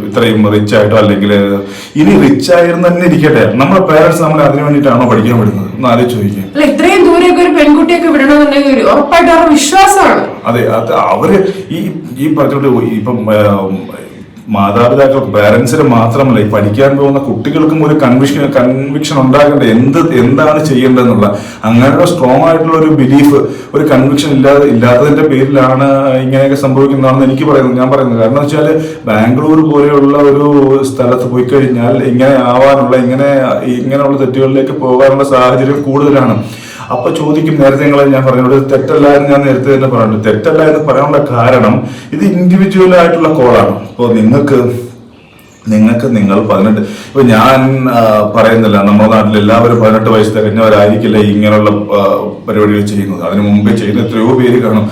ഇത്രയും റിച്ച് ആയിട്ടോ അല്ലെങ്കിൽ ഇനി റിച്ച് ആയിരുന്നു തന്നെ ഇരിക്കട്ടെ. നമ്മുടെ പേരൻസ് നമ്മളെ അതിനു വേണ്ടിയിട്ടാണോ പഠിക്കാൻ വിടുന്നത്? ഒന്ന് ആലോചിച്ച് ചോദിക്കാം അല്ല ഇത്രയും ദൂരെയൊക്കെ ഒരു പെൺകുട്ടിയൊക്കെ വിടണമെന്നുണ്ടെങ്കിൽ ഉറപ്പായിട്ട് അവരുടെ വിശ്വാസമാണ്. അതെ അത് അവർ ഈ ഈ പറഞ്ഞോട്ട് ഇപ്പം മാതാപിതാക്കൾ പേരൻസിന് മാത്രമല്ല ഈ പഠിക്കാൻ പോകുന്ന കുട്ടികൾക്കും ഒരു കൺവിഷൻ കൺവിക്ഷൻ ഉണ്ടാകേണ്ടത് എന്ത് എന്താണ് ചെയ്യേണ്ടതെന്നുള്ള അങ്ങനെയുള്ള സ്ട്രോങ് ആയിട്ടുള്ള ഒരു ബിലീഫ് ഒരു കൺവിക്ഷൻ ഇല്ലാതെ ഇല്ലാത്തതിന്റെ പേരിലാണ് ഇങ്ങനെയൊക്കെ സംഭവിക്കുന്നതാണെന്ന് എനിക്ക് പറയുന്നത് ഞാൻ പറയുന്നത്. കാരണം വെച്ചാൽ ബാംഗ്ലൂർ പോലെയുള്ള ഒരു സ്ഥലത്ത് പോയി കഴിഞ്ഞാൽ ഇങ്ങനെ ആവാനുള്ള ഇങ്ങനെ ഇങ്ങനെയുള്ള തെറ്റുകളിലേക്ക് പോകാനുള്ള സാഹചര്യം കൂടുതലാണ്. അപ്പൊ ചോദിക്കും നേരത്തെ നിങ്ങൾ ഞാൻ പറഞ്ഞു ഇവിടെ തെറ്റല്ല എന്ന് ഞാൻ നേരത്തെ തന്നെ പറഞ്ഞു തെറ്റല്ല എന്ന് പറയാനുള്ള കാരണം ഇത് ഇൻഡിവിജ്വൽ ആയിട്ടുള്ള കോളാണ് അപ്പോൾ നിങ്ങൾക്ക് നിങ്ങൾക്ക് നിങ്ങൾ പതിനെട്ട് ഇപ്പൊ ഞാൻ പറയുന്നില്ല. നമ്മുടെ നാട്ടിൽ എല്ലാവരും പതിനെട്ട് വയസ്സ് തികഞ്ഞവരായിരിക്കില്ല ഇങ്ങനെയുള്ള പരിപാടികൾ ചെയ്യുന്നത്? അതിനു മുമ്പേ ചെയ്യുന്ന എത്രയോ പേര് കാണും.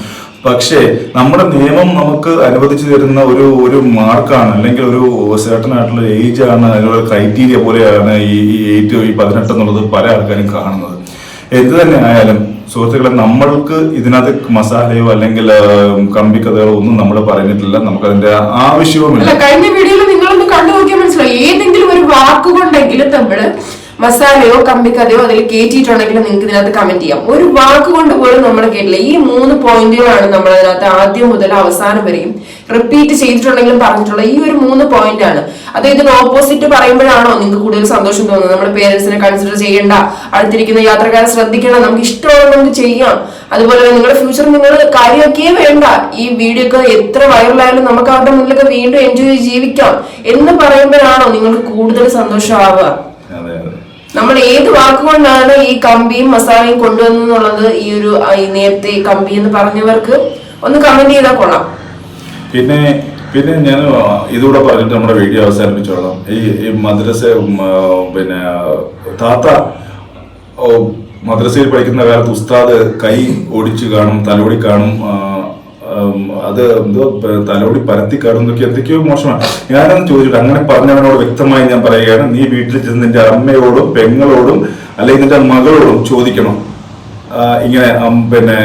പക്ഷേ നമ്മുടെ നിയമം നമുക്ക് അനുവദിച്ചു തരുന്ന ഒരു ഒരു മാർക്കാണ് അല്ലെങ്കിൽ ഒരു certain ആയിട്ടുള്ള ഏജ് ആണ് അതിനുള്ള ക്രൈറ്റീരിയ പോലെയാണ് ഈ എയ്റ്റ് ഈ പതിനെട്ട് എന്നുള്ളത് പല ആൾക്കാരും കാണുന്നത്. എന്ത് തന്നെ ആയാലും സുഹൃത്തുക്കളെ നമ്മൾക്ക് ഇതിനകത്ത് മസാലയോ അല്ലെങ്കിൽ കമ്പി കമ്പിക്കഥകളോ ഒന്നും നമ്മൾ പറഞ്ഞിട്ടില്ല. നമുക്കതിന്റെ ആവശ്യവുമില്ല. കഴിഞ്ഞ വീഡിയോയിൽ നിങ്ങളൊന്ന് കണ്ടു നോക്കിയാൽ മനസ്സിലായി. ഏതെങ്കിലും ഒരു വാക്കുകൊണ്ടെങ്കിലും നമ്മൾ മസാലയോ കമ്പിക്കഥയോ അതിൽ കയറ്റിയിട്ടുണ്ടെങ്കിൽ നിങ്ങൾക്ക് ഇതിനകത്ത് കമന്റ് ചെയ്യാം. ഒരു വാക്ക് കൊണ്ട് പോലും നമ്മൾ കേട്ടില്ല. ഈ മൂന്ന് പോയിന്റുകളാണ് നമ്മൾ അതിനകത്ത് ആദ്യം മുതൽ അവസാനം വരെയും റിപ്പീറ്റ് ചെയ്തിട്ടുണ്ടെങ്കിലും പറഞ്ഞിട്ടുള്ള ഈ ഒരു മൂന്ന് പോയിന്റ് ആണ് അത് ഇതിന് ഓപ്പോസിറ്റ് പറയുമ്പോഴാണോ നിങ്ങൾക്ക് കൂടുതൽ സന്തോഷം തോന്നുന്നത്? നമ്മുടെ പേരൻസിനെ കൺസിഡർ ചെയ്യേണ്ട അടുത്തിരിക്കുന്ന യാത്രക്കാരെ ശ്രദ്ധിക്കണം നമുക്ക് ഇഷ്ടമുള്ള നമുക്ക് ചെയ്യാം. അതുപോലെ നിങ്ങളുടെ ഫ്യൂച്ചർ നിങ്ങൾ കാര്യമാക്കിയേ വേണ്ട. ഈ വീഡിയോ ഒക്കെ എത്ര വൈറലായാലും നമുക്ക് അവരുടെ മുന്നിലൊക്കെ വീണ്ടും എൻജോയ് ജീവിക്കാം എന്ന് പറയുമ്പോഴാണോ നിങ്ങൾക്ക് കൂടുതൽ സന്തോഷമാവുക? നമ്മൾ ഏത് വാക്കുകൊണ്ടാണ് ഈ കമ്പിയും മസാലയും കൊണ്ടുവന്നുള്ളത് ഈ ഒരു നേരത്തെ കമ്പി എന്ന് പറഞ്ഞവർക്ക് ഒന്ന് കമന്റ് ചെയ്താൽ കൊള്ളാം. പിന്നെ പിന്നെ ഞാൻ ഇതുകൂടെ പറഞ്ഞിട്ട് നമ്മുടെ വീഡിയോ അവസാനിപ്പിച്ചോളാം. ഈ ഈ മദ്രസ പിന്നെ താത്ത മദ്രസയിൽ പഠിക്കുന്ന കാലത്ത് ഉസ്താദ് കൈ ഓടിച്ചു കാണും തലോടി കാണും അത് എന്തോ തലോടി പരത്തി കാണും എന്നൊക്കെ എന്തൊക്കെയോ മോശമാണ്. ഞാനൊന്ന് ചോദിച്ചിട്ട് അങ്ങനെ പറഞ്ഞവനോട് വ്യക്തമായി ഞാൻ പറയുകയാണ് നീ വീട്ടിൽ ചെന്ന് നിന്റെ അമ്മയോടും പെങ്ങളോടും അല്ലെങ്കിൽ നിന്റെ മകളോടും ചോദിക്കണം. ഇങ്ങനെ പിന്നെ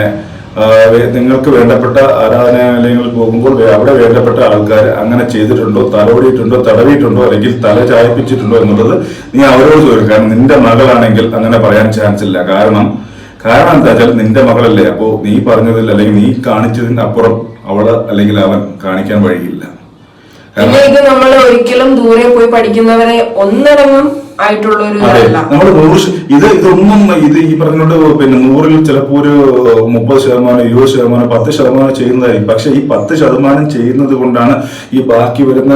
നിങ്ങൾക്ക് വേണ്ടപ്പെട്ട ആരാധനാലയങ്ങളിൽ പോകുമ്പോൾ അവിടെ വേണ്ടപ്പെട്ട ആൾക്കാർ അങ്ങനെ ചെയ്തിട്ടുണ്ടോ തലോടിയിട്ടുണ്ടോ തടവിയിട്ടുണ്ടോ അല്ലെങ്കിൽ തല ചായപ്പിച്ചിട്ടുണ്ടോ എന്നുള്ളത് നീ അവരോട് ചോദിക്കും കാരണം നിന്റെ മകളാണെങ്കിൽ അങ്ങനെ പറയാൻ ചാൻസ് ഇല്ല. കാരണം കാരണം എന്താ വെച്ചാൽ നിന്റെ മകളല്ലേ? അപ്പോ നീ പറഞ്ഞതിൽ അല്ലെങ്കിൽ നീ കാണിച്ചതിന് അപ്പുറം അവൾ അല്ലെങ്കിൽ അവൻ കാണിക്കാൻ വഴിയില്ല. പിന്നെ ഇത് നമ്മൾ ഒരിക്കലും ദൂരെ പോയി പഠിക്കുന്നവരെ ഒന്നടങ്കം ആയിട്ടുള്ള ഒരു അതെ. ഇതല്ല. നമ്മൾ നൂറ് ശ- ഇത് ഇതൊന്നും ഇത് ഈ പറഞ്ഞോണ്ട് പിന്നെ നൂറിൽ ചിലപ്പോൾ ഒരു മുപ്പത് ശതമാനം ഇരുപത് ശതമാനം പത്ത് ശതമാനം ചെയ്യുന്നതായിരിക്കും. പക്ഷെ ഈ പത്ത് ശതമാനം ചെയ്യുന്നത് കൊണ്ടാണ് ഈ ബാക്കി വരുന്ന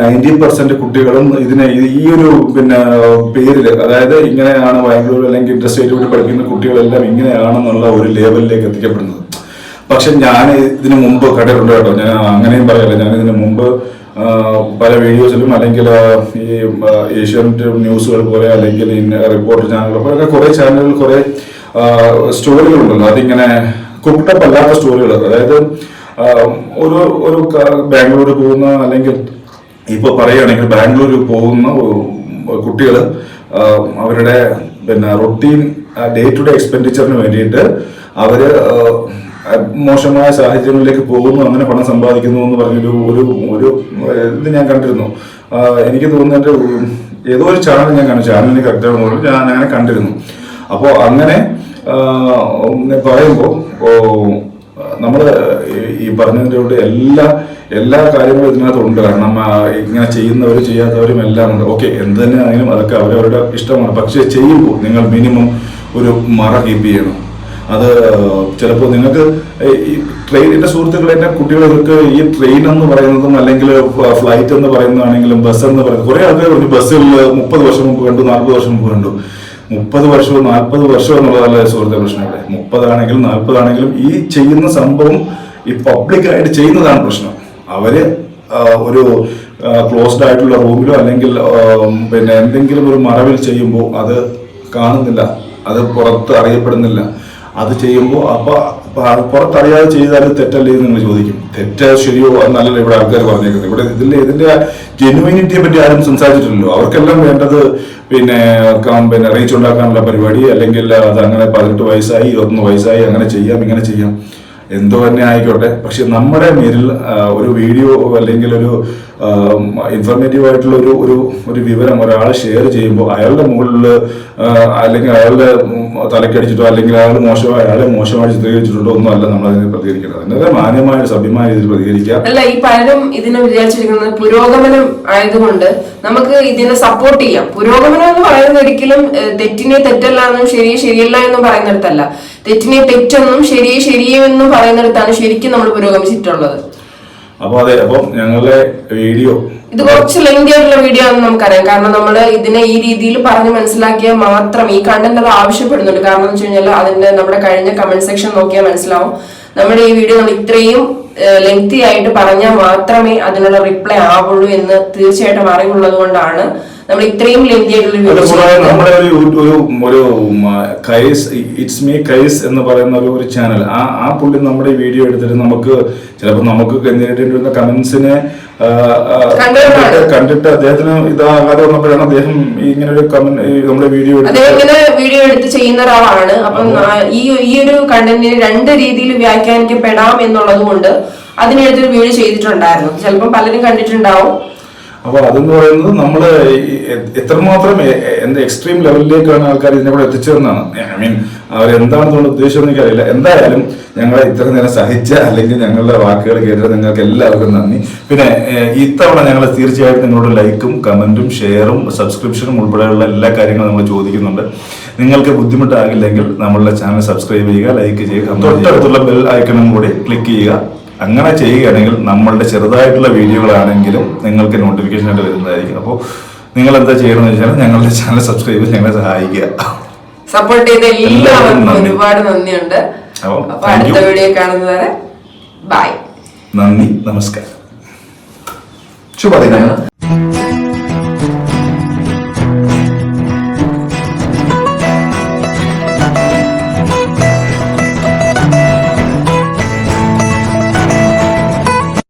നയന്റി പെർസെന്റ് കുട്ടികളും ഇതിനെ ഈ- ഒരു പിന്നെ പേരിൽ അതായത് ഇങ്ങനെയാണ് ബാംഗ്ലൂർ അല്ലെങ്കിൽ ഇൻഡസ്ട്രിയിൽ വിട്ട് പഠിക്കുന്ന കുട്ടികളെല്ലാം ഇങ്ങനെയാണെന്നുള്ള ഒരു ലേവലിലേക്ക് എത്തിക്കപ്പെടുന്നത്. പക്ഷെ ഞാൻ ഇതിനു മുമ്പ് കണ്ടിട്ടുണ്ട് കേട്ടോ. ഞാൻ അങ്ങനെയും പറയല്ല. ഞാൻ ഇതിനു മുമ്പ് പല വീഡിയോസിലും അല്ലെങ്കിൽ ഈ ഏഷ്യാനെറ്റ് ന്യൂസുകൾ പോലെ അല്ലെങ്കിൽ റിപ്പോർട്ട് ചാനലുകൾ പോലെ കുറെ ചാനലുകൾ കുറെ സ്റ്റോറികളുണ്ടല്ലോ അതിങ്ങനെ അല്ലാത്ത സ്റ്റോറികൾ അതായത് ഒരു ഒരു ബാംഗ്ലൂർ പോകുന്ന അല്ലെങ്കിൽ ഇപ്പൊ പറയുകയാണെങ്കിൽ ബാംഗ്ലൂർ പോകുന്ന കുട്ടികൾ അവരുടെ പിന്നെ റൊട്ടീൻ ഡേ ടു ഡേ എക്സ്പെൻഡിച്ചറിന് വേണ്ടിയിട്ട് അവർ മോശമായ സാഹചര്യങ്ങളിലേക്ക് പോകുന്നു അങ്ങനെ പണം സമ്പാദിക്കുന്നു എന്ന് പറഞ്ഞൊരു ഒരു ഒരു ഇത് ഞാൻ കണ്ടിരുന്നു. എനിക്ക് തോന്നുന്നത് ഏതോ ഒരു ചാനൽ ഞാൻ കണ്ടു. ചാനലിന് കറക്റ്റാണ് പറഞ്ഞു ഞാൻ അങ്ങനെ കണ്ടിരുന്നു. അപ്പോൾ അങ്ങനെ പറയുമ്പോൾ നമ്മൾ ഈ പറഞ്ഞതിന്റെ കൂടെ എല്ലാ എല്ലാ കാര്യങ്ങളും ഇതിനകത്ത് ഉണ്ട് കാരണം ഇങ്ങനെ ചെയ്യുന്നവരും ചെയ്യാത്തവരും എല്ലാം ഉണ്ട്. ഓക്കെ എന്ത് തന്നെ ആണെങ്കിലും അതൊക്കെ അവരവരുടെ ഇഷ്ടമാണ്. പക്ഷേ ചെയ്യുമ്പോൾ നിങ്ങൾ മിനിമം ഒരു മറ കീപ്പ് ചെയ്യണം. അത് ചിലപ്പോൾ നിങ്ങൾക്ക് ഈ ട്രെയിൻ എന്റെ സുഹൃത്തുക്കൾ കുട്ടികൾക്ക് ഈ ട്രെയിൻ എന്ന് പറയുന്നതും അല്ലെങ്കിൽ ഫ്ലൈറ്റ് എന്ന് പറയുന്നതാണെങ്കിലും ബസ് എന്ന് പറയുന്നത് കുറേ ആൾക്കാർ ഒരു ബസ്സിൽ മുപ്പത് വർഷം മുമ്പ് കണ്ടു നാൽപ്പത് വർഷം മുമ്പ് കണ്ടു. മുപ്പത് വർഷവും നാൽപ്പത് വർഷവും എന്നുള്ളതല്ല സുഹൃത്തെ പ്രശ്നം ഇവിടെ മുപ്പതാണെങ്കിലും നാൽപ്പതാണെങ്കിലും ഈ ചെയ്യുന്ന സംഭവം ഈ പബ്ലിക്കായിട്ട് ചെയ്യുന്നതാണ് പ്രശ്നം. അവർ ഒരു ക്ലോസ്ഡ് ആയിട്ടുള്ള റൂമിലോ അല്ലെങ്കിൽ പിന്നെ എന്തെങ്കിലും ഒരു മറവിൽ ചെയ്യുമ്പോൾ അത് കാണുന്നില്ല. അത് പുറത്ത് അറിയപ്പെടുന്നില്ല. അത് ചെയ്യുമ്പോൾ അപ്പൊ പുറത്തറിയാതെ ചെയ്താൽ തെറ്റല്ലേ എന്ന് നിങ്ങൾ ചോദിക്കും. തെറ്റ് ശരിയോ എന്നല്ലല്ലോ ഇവിടെ ആൾക്കാർ പറഞ്ഞേക്കുന്നത്. ഇവിടെ ഇതിൽ ഇതിന്റെ ജെനുവിനിറ്റിയെ പറ്റി ആരും സംസാരിച്ചിട്ടില്ലല്ലോ. അവർക്കെല്ലാം വേണ്ടത് പിന്നെ പിന്നെ റീച്ച് ഉണ്ടാക്കാനുള്ള പരിപാടി അല്ലെങ്കിൽ അത് അങ്ങനെ പതിനെട്ട് വയസ്സായി ഇരുപത്തൊന്ന് വയസ്സായി അങ്ങനെ ചെയ്യാം ഇങ്ങനെ ചെയ്യാം. എന്തോ തന്നെ ആയിക്കോട്ടെ. പക്ഷെ നമ്മുടെ മേലിൽ ഒരു വീഡിയോ അല്ലെങ്കിൽ ഒരു ഇൻഫർമേറ്റീവ് ആയിട്ടുള്ള ഒരു ഒരു ഒരു വിവരം ഒരാൾ ഷെയർ ചെയ്യുമ്പോൾ അയാളുടെ മുകളിൽ അല്ലെങ്കിൽ അയാളുടെ തലക്കടിച്ചിട്ടോ അല്ലെങ്കിൽ അയാൾ മോശമായി അയാളെ മോശമായി ചിത്രീകരിച്ചിട്ടുണ്ടോ ഒന്നും അല്ല നമ്മൾ അതിനെ പ്രതികരിക്കുന്നത് അതിനെ മാന്യമായ സഭ്യമായ രീതിയിൽ പ്രതികരിക്കുക. അല്ല ഈ പലരും ഇതിനെ വിചാരിച്ചിരിക്കുന്നത് പുരോഗമനം ആയതുകൊണ്ട് നമുക്ക് ഇതിനെ സപ്പോർട്ട് ചെയ്യാം. പുരോഗമനം എന്ന് പറയുന്നത് ഒരിക്കലും തെറ്റിനെ തെറ്റല്ല എന്നും ശരിയെ ശരിയല്ല എന്നും പറയുന്നിടത്തല്ല. തെറ്റിനെ തെറ്റെന്നും ശരിയെ ശരിയെന്നും പറയുന്നിടത്താണ് ശരിക്കും നമ്മൾ പുരോഗമിച്ചിട്ടുള്ളത്. അപ്പോൾ അതെ അപ്പം ഞങ്ങളുടെ വീഡിയോ ഇത് കുറച്ച് ലെങ്തി ആയിട്ടുള്ള വീഡിയോ ആണെന്ന് നമുക്കറിയാം. കാരണം നമ്മൾ ഇതിനെ ഈ രീതിയിൽ പറഞ്ഞ് മനസ്സിലാക്കിയാൽ മാത്രം ഈ കണ്ടന്റ് അത് ആവശ്യപ്പെടുന്നുണ്ട്. കാരണം എന്ന് വെച്ച് കഴിഞ്ഞാൽ അതിന്റെ നമ്മുടെ കഴിഞ്ഞ കമന്റ് സെക്ഷൻ നോക്കിയാൽ മനസ്സിലാവും. നമ്മുടെ ഈ വീഡിയോ നമ്മൾ ഇത്രയും ലെങ്തി ആയിട്ട് പറഞ്ഞാൽ മാത്രമേ അതിനുള്ള റിപ്ലൈ ആവുള്ളൂ എന്ന് തീർച്ചയായിട്ടും അറിവുള്ളത് കൊണ്ടാണ് നമ്മൾ ഇത്രയും ലെങ്തി നമ്മുടെ ഒരു ഒരു ഒരു കൈസ് ഇറ്റ്സ് മീ കൈസ് എന്ന് പറയുന്ന ഒരു ഒരു ചാനൽ ആ ആ പുള്ളി നമ്മുടെ വീഡിയോ എടുത്തിട്ട് നമുക്ക് ചിലപ്പോൾ നമുക്ക് നേരിടേണ്ടി വരുന്ന കമന്റ്സിനെ കണ്ടിട്ട് അദ്ദേഹത്തിന് ഇതാകാതെ വന്നപ്പോഴാണ് അദ്ദേഹം ഇങ്ങനെ ഒരു കമന്റ് നമ്മുടെ വീഡിയോ ഇങ്ങനെ വീഡിയോ എടുത്ത് ചെയ്യുന്ന ഒരാളാണ്. അപ്പം ഈ ഈ ഒരു കണ്ടന്റിന് രണ്ട് രീതിയിൽ വ്യാഖ്യാനിക്കപ്പെടാം എന്നുള്ളത് കൊണ്ട് അതിനെടുത്തൊരു വീഡിയോ ചെയ്തിട്ടുണ്ടായിരുന്നു. ചിലപ്പം പലരും കണ്ടിട്ടുണ്ടാവും. അപ്പൊ അതെന്ന് പറയുന്നത് നമ്മൾ എത്രമാത്രം എന്ത് എക്സ്ട്രീം ലെവലിലേക്കാണ് ആൾക്കാർ ഇതിനെ കൂടെ എത്തിച്ചതെന്നാണ് ഐ മീൻ അവരെന്താണെന്നുള്ള ഉദ്ദേശം എനിക്കറിയില്ല. എന്തായാലും ഞങ്ങളെ ഇത്ര നേരം സഹിച്ച അല്ലെങ്കിൽ ഞങ്ങളുടെ വാക്കുകൾ കേട്ടത് നിങ്ങൾക്ക് എല്ലാവർക്കും നന്ദി. പിന്നെ ഇത്തവണ ഞങ്ങൾ തീർച്ചയായിട്ടും നിങ്ങളോട് ലൈക്കും കമന്റും ഷെയറും സബ്സ്ക്രിപ്ഷനും ഉൾപ്പെടെയുള്ള എല്ലാ കാര്യങ്ങളും നമ്മൾ ചോദിക്കുന്നുണ്ട്. നിങ്ങൾക്ക് ബുദ്ധിമുട്ടാകില്ലെങ്കിൽ നമ്മളുടെ ചാനൽ സബ്സ്ക്രൈബ് ചെയ്യുക ലൈക്ക് ചെയ്യുക തൊട്ടടുത്തുള്ള ബെൽ ഐക്കണും കൂടി ക്ലിക്ക് ചെയ്യുക. അങ്ങനെ ചെയ്യുകയാണെങ്കിൽ നമ്മളുടെ ചെറുതായിട്ടുള്ള വീഡിയോകളാണെങ്കിലും നിങ്ങൾക്ക് നോട്ടിഫിക്കേഷൻ ആയിട്ട് വരുന്നതായിരിക്കും. അപ്പോൾ നിങ്ങൾ എന്താ ചെയ്യണമെന്ന് വെച്ചാൽ ഞങ്ങളുടെ ചാനൽ സബ്സ്ക്രൈബ് ചെയ്ത് ഞങ്ങളെ സഹായിക്കുക. സപ്പോർട്ട് ചെയ്ത എല്ലാവർക്കും ഒരുപാട് നന്ദിയുണ്ട്. അപ്പൊ അടുത്ത വീഡിയോ വീഡിയോ കാണുന്നവരെ ബൈ നന്ദി. നമസ്കാരം. ശുഭദിനം.